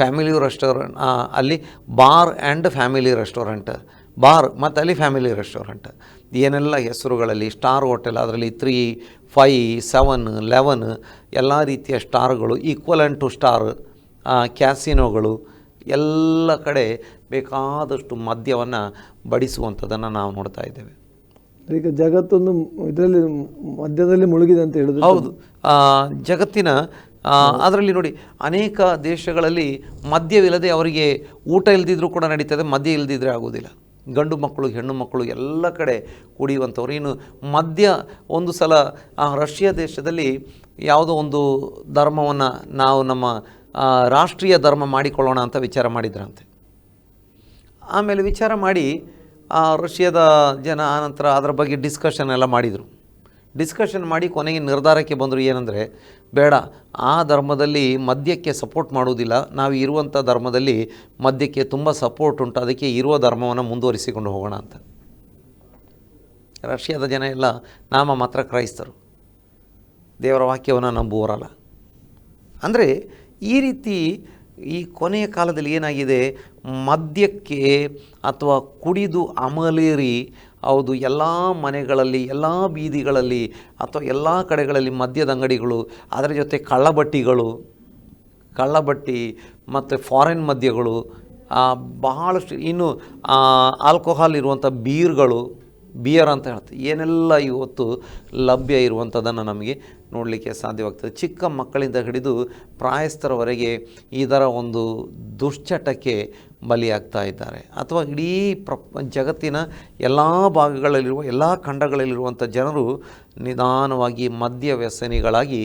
family restaurant ಅಲ್ಲಿ bar and family restaurant bar ಮತ್ತು ಅಲ್ಲಿ ಫ್ಯಾಮಿಲಿ ರೆಸ್ಟೋರೆಂಟ್ ಏನೆಲ್ಲ ಹೆಸರುಗಳಲ್ಲಿ ಸ್ಟಾರ್ ಹೋಟೆಲ್ ಅದರಲ್ಲಿ ತ್ರೀ ಫೈ ಸೆವೆನ್ ಲೆವೆನ್ ಎಲ್ಲ ರೀತಿಯ ಸ್ಟಾರ್ಗಳು ಈಕ್ವಲೆಂಟ್ ಟು ಸ್ಟಾರ್ ಕ್ಯಾಸಿನೋಗಳು ಎಲ್ಲ ಕಡೆ ಬೇಕಾದಷ್ಟು ಮದ್ಯವನ್ನು ಬಡಿಸುವಂಥದ್ದನ್ನು ನಾವು ನೋಡ್ತಾ ಇದ್ದೇವೆ. ಈಗ ಜಗತ್ತೊಂದು ಇದರಲ್ಲಿ ಮದ್ಯದಲ್ಲಿ ಮುಳುಗಿದೆ ಅಂತ ಹೇಳಿದ್ರು ಹೌದು. ಜಗತ್ತಿನ ಅದರಲ್ಲಿ ನೋಡಿ ಅನೇಕ ದೇಶಗಳಲ್ಲಿ ಮದ್ಯವಿಲ್ಲದೆ ಅವರಿಗೆ ಊಟ ಇಲ್ಲದಿದ್ದರೂ ಕೂಡ ನಡೀತದೆ ಮದ್ಯ ಇಲ್ದಿದ್ರೆ ಆಗೋದಿಲ್ಲ ಗಂಡು ಮಕ್ಕಳು, ಹೆಣ್ಣು ಮಕ್ಕಳು ಎಲ್ಲ ಕಡೆ ಕುಡಿಯುವಂಥವ್ರು ಇನ್ನು ಮಧ್ಯ ಒಂದು ಸಲ ಆ ರಷ್ಯಾ ದೇಶದಲ್ಲಿ ಯಾವುದೋ ಒಂದು ಧರ್ಮವನ್ನು ನಾವು ನಮ್ಮ ರಾಷ್ಟ್ರೀಯ ಧರ್ಮ ಮಾಡಿಕೊಳ್ಳೋಣ ಅಂತ ವಿಚಾರ ಮಾಡಿದ್ರಂತೆ. ಆಮೇಲೆ ವಿಚಾರ ಮಾಡಿ ರಷ್ಯಾದ ಜನ ಆನಂತರ ಅದರ ಬಗ್ಗೆ ಡಿಸ್ಕಷನ್ ಎಲ್ಲ ಮಾಡಿದರು. ಡಿಸ್ಕಷನ್ ಮಾಡಿ ಕೊನೆಗೆ ನಿರ್ಧಾರಕ್ಕೆ ಬಂದರು ಏನಂದರೆ, ಬೇಡ, ಆ ಧರ್ಮದಲ್ಲಿ ಮದ್ಯಕ್ಕೆ ಸಪೋರ್ಟ್ ಮಾಡುವುದಿಲ್ಲ. ನಾವು ಇರುವಂಥ ಧರ್ಮದಲ್ಲಿ ಮದ್ಯಕ್ಕೆ ತುಂಬ ಸಪೋರ್ಟ್ ಉಂಟು. ಅದಕ್ಕೆ ಇರುವ ಧರ್ಮವನ್ನು ಮುಂದುವರಿಸಿಕೊಂಡು ಹೋಗೋಣ ಅಂತ. ರಷ್ಯಾದ ಜನ ಎಲ್ಲ ನಾಮ ಮಾತ್ರ ಕ್ರೈಸ್ತರು. ದೇವರ ವಾಕ್ಯವನ್ನು ನಂಬುವರಲ್ಲ ಅಂದರೆ ಈ ರೀತಿ ಈ ಕೊನೆಯ ಕಾಲದಲ್ಲಿ ಏನಾಗಿದೆ? ಮದ್ಯಕ್ಕೆ ಅಥವಾ ಕುಡಿದು ಅಮಲೇರಿ ಹೌದು, ಎಲ್ಲ ಮನೆಗಳಲ್ಲಿ, ಎಲ್ಲ ಬೀದಿಗಳಲ್ಲಿ ಅಥವಾ ಎಲ್ಲ ಕಡೆಗಳಲ್ಲಿ ಮದ್ಯದ ಅಂಗಡಿಗಳು, ಅದರ ಜೊತೆ ಕಳ್ಳಬಟ್ಟಿಗಳು ಕಳ್ಳಬಟ್ಟಿ ಮತ್ತು ಫಾರಿನ್ ಮದ್ಯಗಳು ಬಹಳಷ್ಟು ಇನ್ನು ಆಲ್ಕೋಹಾಲ್ ಇರುವಂಥ ಬೀರ್ಗಳು ಬಿಯರ್ ಅಂತ ಹೇಳ್ತೀವಿ. ಏನೆಲ್ಲ ಇವತ್ತು ಲಭ್ಯ ಇರುವಂಥದ್ದನ್ನು ನಮಗೆ ನೋಡಲಿಕ್ಕೆ ಸಾಧ್ಯವಾಗ್ತದೆ. ಚಿಕ್ಕ ಮಕ್ಕಳಿಂದ ಹಿಡಿದು ಪ್ರಾಯಸ್ಥರವರೆಗೆ ಇದರ ಒಂದು ದುಶ್ಚಟಕ್ಕೆ ಬಲಿಯಾಗ್ತಾ ಇದ್ದಾರೆ. ಅಥವಾ ಇಡೀ ಪ್ರ ಜಗತ್ತಿನ ಎಲ್ಲ ಭಾಗಗಳಲ್ಲಿರುವ, ಎಲ್ಲ ಖಂಡಗಳಲ್ಲಿರುವಂಥ ಜನರು ನಿಧಾನವಾಗಿ ಮದ್ಯ ವ್ಯಸನಿಗಳಾಗಿ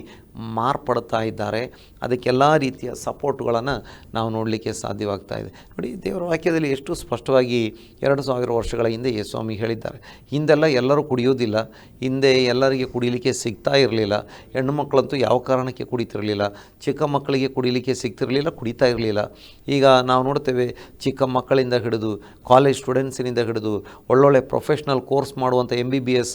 ಮಾರ್ಪಡ್ತಾ ಇದ್ದಾರೆ. ಅದಕ್ಕೆಲ್ಲ ರೀತಿಯ ಸಪೋರ್ಟ್ಗಳನ್ನು ನಾವು ನೋಡಲಿಕ್ಕೆ ಸಾಧ್ಯವಾಗ್ತಾ ಇದೆ. ನೋಡಿ, ದೇವರ ವಾಕ್ಯದಲ್ಲಿ ಎಷ್ಟು ಸ್ಪಷ್ಟವಾಗಿ ಎರಡು ಸಾವಿರ ವರ್ಷಗಳ ಹಿಂದೆ ಯೇಸು ಸ್ವಾಮಿ ಹೇಳಿದ್ದಾರೆ. ಹಿಂದೆಲ್ಲ ಎಲ್ಲರೂ ಕುಡಿಯೋದಿಲ್ಲ ಹಿಂದೆ ಎಲ್ಲರಿಗೆ ಕುಡಿಯಲಿಕ್ಕೆ ಸಿಗ್ತಾ ಇರಲಿಲ್ಲ. ಹೆಣ್ಣು ಮಕ್ಕಳಂತೂ ಯಾವ ಕಾರಣಕ್ಕೆ ಕುಡಿತಿರಲಿಲ್ಲ? ಚಿಕ್ಕ ಮಕ್ಕಳಿಗೆ ಕುಡಿಯಲಿಕ್ಕೆ ಸಿಗ್ತಿರಲಿಲ್ಲ, ಕುಡಿತಾ ಇರಲಿಲ್ಲ. ಈಗ ನಾವು ನೋಡ್ತೇವೆ, ಚಿಕ್ಕ ಮಕ್ಕಳಿಂದ ಹಿಡಿದು ಕಾಲೇಜ್ ಸ್ಟೂಡೆಂಟ್ಸಿನಿಂದ ಹಿಡಿದು, ಒಳ್ಳೊಳ್ಳೆ ಪ್ರೊಫೆಷ್ನಲ್ ಕೋರ್ಸ್ ಮಾಡುವಂಥ ಎಂ ಬಿ ಬಿ ಎಸ್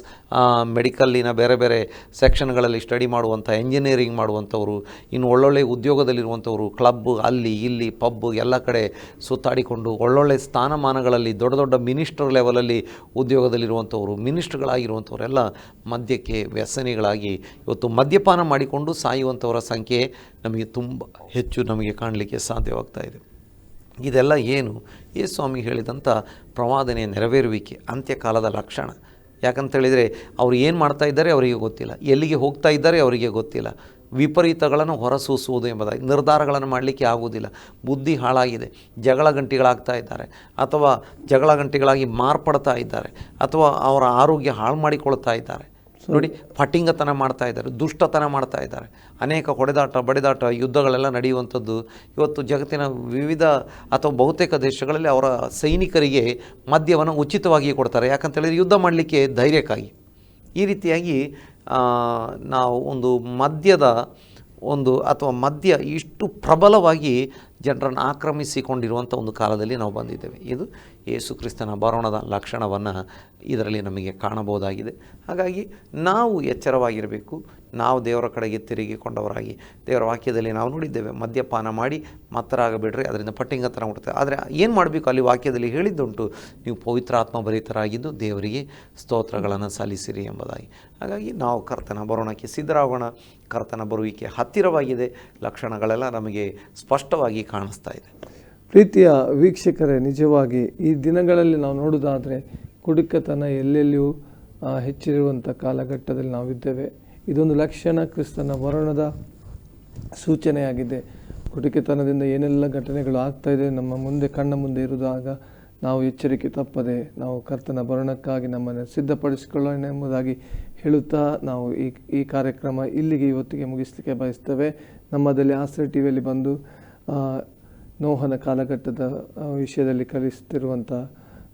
ಮೆಡಿಕಲ್ಲಿನ ಬೇರೆ ಬೇರೆ ಸೆಕ್ಷನ್ಗಳಲ್ಲಿ ಸ್ಟಡಿ ಮಾಡುವಂಥ ಇಂಜಿನಿಯರಿಂಗ್ ಮಾಡುವಂಥವರು ಇನ್ನು ಒಳ್ಳೊಳ್ಳೆ ಉದ್ಯೋಗದಲ್ಲಿರುವಂಥವರು ಕ್ಲಬ್ ಅಲ್ಲಿ, ಇಲ್ಲಿ ಪಬ್ ಎಲ್ಲ ಕಡೆ ಸುತ್ತಾಡಿಕೊಂಡು ಒಳ್ಳೊಳ್ಳೆ ಸ್ಥಾನಮಾನಗಳಲ್ಲಿ, ದೊಡ್ಡ ದೊಡ್ಡ ಮಿನಿಸ್ಟರ್ ಲೆವೆಲಲ್ಲಿ ಉದ್ಯೋಗದಲ್ಲಿರುವಂಥವರು ಮಿನಿಸ್ಟ್ರ್ಗಳಾಗಿರುವಂಥವರೆಲ್ಲ ಮದ್ಯಕ್ಕೆ ವ್ಯಸನಿಗಳಾಗಿ ಇವತ್ತು ಮದ್ಯಪಾನ ಮಾಡಿಕೊಂಡು ಸಾಯುವಂಥವರ ಸಂಖ್ಯೆ ನಮಗೆ ತುಂಬ ಹೆಚ್ಚು ನಮಗೆ ಕಾಣಲಿಕ್ಕೆ ಸಾಧ್ಯವಾಗ್ತಾ ಇದೆ. ಇದೆಲ್ಲ ಏನು? ಈ ಸ್ವಾಮಿ ಹೇಳಿದಂಥ ಪ್ರವಾದನೆ ನೆರವೇರುವಿಕೆ, ಅಂತ್ಯಕಾಲದ ಲಕ್ಷಣ. ಯಾಕಂತೇಳಿದರೆ ಅವರು ಏನು ಮಾಡ್ತಾ ಇದ್ದಾರೆ ಅವರಿಗೆ ಗೊತ್ತಿಲ್ಲ. ಎಲ್ಲಿಗೆ ಹೋಗ್ತಾ ಇದ್ದಾರೆ ಅವರಿಗೆ ಗೊತ್ತಿಲ್ಲ. ವಿಪರೀತಗಳನ್ನು ಹೊರಸೂಸುವುದು ಎಂಬುದಾಗಿ ನಿರ್ಧಾರಗಳನ್ನು ಮಾಡಲಿಕ್ಕೆ ಆಗುವುದಿಲ್ಲ. ಬುದ್ಧಿ ಹಾಳಾಗಿದೆ. ಜಗಳ ಗಂಟಿಗಳಾಗ್ತಾ ಇದ್ದಾರೆ. ಅಥವಾ ಜಗಳ ಗಂಟಿಗಳಾಗಿ ಮಾರ್ಪಡ್ತಾ ಇದ್ದಾರೆ. ಅಥವಾ ಅವರ ಆರೋಗ್ಯ ಹಾಳು ಮಾಡಿಕೊಳ್ತಾ ಇದ್ದಾರೆ. ನೋಡಿ ಫಟಿಂಗತನ ಮಾಡ್ತಾ ಇದ್ದಾರೆ ದುಷ್ಟತನ ಮಾಡ್ತಾ ಇದ್ದಾರೆ. ಅನೇಕ ಹೊಡೆದಾಟ ಬಡಿದಾಟ ಯುದ್ಧಗಳೆಲ್ಲ ನಡೆಯುವಂಥದ್ದು. ಇವತ್ತು ಜಗತ್ತಿನ ವಿವಿಧ ಅಥವಾ ಬಹುತೇಕ ದೇಶಗಳಲ್ಲಿ ಅವರ ಸೈನಿಕರಿಗೆ ಮದ್ಯವನ್ನು ಉಚಿತವಾಗಿ ಕೊಡ್ತಾರೆ. ಯಾಕಂತೇಳಿದ್ರೆ ಯುದ್ಧ ಮಾಡಲಿಕ್ಕೆ ಧೈರ್ಯಕ್ಕಾಗಿ. ಈ ರೀತಿಯಾಗಿ ನಾವು ಒಂದು ಮದ್ಯದ ಒಂದು ಅಥವಾ ಮದ್ಯ ಇಷ್ಟು ಪ್ರಬಲವಾಗಿ ಜನರನ್ನು ಆಕ್ರಮಿಸಿಕೊಂಡಿರುವಂಥ ಒಂದು ಕಾಲದಲ್ಲಿ ನಾವು ಬಂದಿದ್ದೇವೆ. ಇದು ಯೇಸು ಕ್ರಿಸ್ತನ ಬರೋಣದ ಲಕ್ಷಣವನ್ನು ಇದರಲ್ಲಿ ನಮಗೆ ಕಾಣಬಹುದಾಗಿದೆ. ಹಾಗಾಗಿ ನಾವು ಎಚ್ಚರವಾಗಿರಬೇಕು. ನಾವು ದೇವರ ಕಡೆಗೆ ತಿರುಗಿಕೊಂಡವರಾಗಿ ದೇವರ ವಾಕ್ಯದಲ್ಲಿ ನಾವು ನೋಡಿದ್ದೇವೆ. ಮದ್ಯಪಾನ ಮಾಡಿ ಮತ್ತರಾಗಬೇಡ್ರಿ ಅದರಿಂದ ಪಟ್ಟಿಂಗತನ ಹುಡುತ್ತೆ ಆದರೆ ಏನು ಮಾಡಬೇಕು? ಅಲ್ಲಿ ವಾಕ್ಯದಲ್ಲಿ ಹೇಳಿದ್ದುಂಟು, ನೀವು ಪವಿತ್ರಾತ್ಮ ಭರಿತರಾಗಿದ್ದು ದೇವರಿಗೆ ಸ್ತೋತ್ರಗಳನ್ನು ಸಲ್ಲಿಸಿರಿ ಎಂಬುದಾಗಿ. ಹಾಗಾಗಿ ನಾವು ಕರ್ತನ ಬರೋಣಕ್ಕೆ ಸಿದ್ಧರಾಗೋಣ. ಕರ್ತನ ಬರುವಿಕೆ ಹತ್ತಿರವಾಗಿದೆ. ಲಕ್ಷಣಗಳೆಲ್ಲ ನಮಗೆ ಸ್ಪಷ್ಟವಾಗಿ ಕಾಣಿಸ್ತಾ ಇದೆ. ಪ್ರೀತಿಯ ವೀಕ್ಷಕರೇ, ನಿಜವಾಗಿ ಈ ದಿನಗಳಲ್ಲಿ ನಾವು ನೋಡೋದಾದರೆ ಕುಡುಕತನ ಎಲ್ಲೆಲ್ಲಿಯೂ ಹೆಚ್ಚಿರುವಂಥ ಕಾಲಘಟ್ಟದಲ್ಲಿ ನಾವಿದ್ದೇವೆ. ಇದೊಂದು ಲಕ್ಷಣ ಕ್ರಿಸ್ತನ ಮರಣದ ಸೂಚನೆಯಾಗಿದೆ. ಕುಟಿಕೆತನದಿಂದ ಏನೆಲ್ಲ ಘಟನೆಗಳು ಆಗ್ತಾ ಇದೆ ನಮ್ಮ ಮುಂದೆ ಕಣ್ಣ ಮುಂದೆ ಇರುವಾಗ ನಾವು ಎಚ್ಚರಿಕೆ ತಪ್ಪದೆ ನಾವು ಕರ್ತನ ಭರಣಕ್ಕಾಗಿ ನಮ್ಮನ್ನು ಸಿದ್ಧಪಡಿಸಿಕೊಳ್ಳೋಣ ಎಂಬುದಾಗಿ ಹೇಳುತ್ತಾ ನಾವು ಈ ಈ ಕಾರ್ಯಕ್ರಮ ಇಲ್ಲಿಗೆ ಇವತ್ತಿಗೆ ಮುಗಿಸಲಿಕ್ಕೆ ಬಯಸ್ತೇವೆ. ನಮ್ಮದಲ್ಲಿ ಆಸ್ರೆ ಟಿ ವಿಯಲ್ಲಿ ಬಂದು ನೋಹನ ಕಾಲಘಟ್ಟದ ವಿಷಯದಲ್ಲಿ ಕಲಿಸುತ್ತಿರುವಂಥ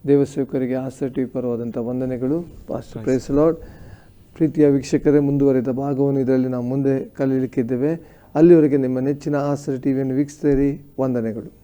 ದೇವಸೇವಕರಿಗೆ ಆಸ್ರೆ ಟಿವಿ ಪರವಾದಂಥ ವಂದನೆಗಳು. ಪಾಸ್ಟರ್ ಪ್ರೇಸ್ ಲಾರ್ಡ್ ಪ್ರೀತಿಯ ವೀಕ್ಷಕರೇ, ಮುಂದುವರಿದ ಭಾಗವನ್ನು ಇದರಲ್ಲಿ ನಾವು ಮುಂದೆ ಕಲಿಯಲಿಕ್ಕಿದ್ದೇವೆ ಅಲ್ಲಿವರೆಗೆ ನಿಮ್ಮ ನೆಚ್ಚಿನ ಆಸರೆ ಟಿವಿಯನ್ನು ವೀಕ್ಷಿಸಿರಿ. ವಂದನೆಗಳು.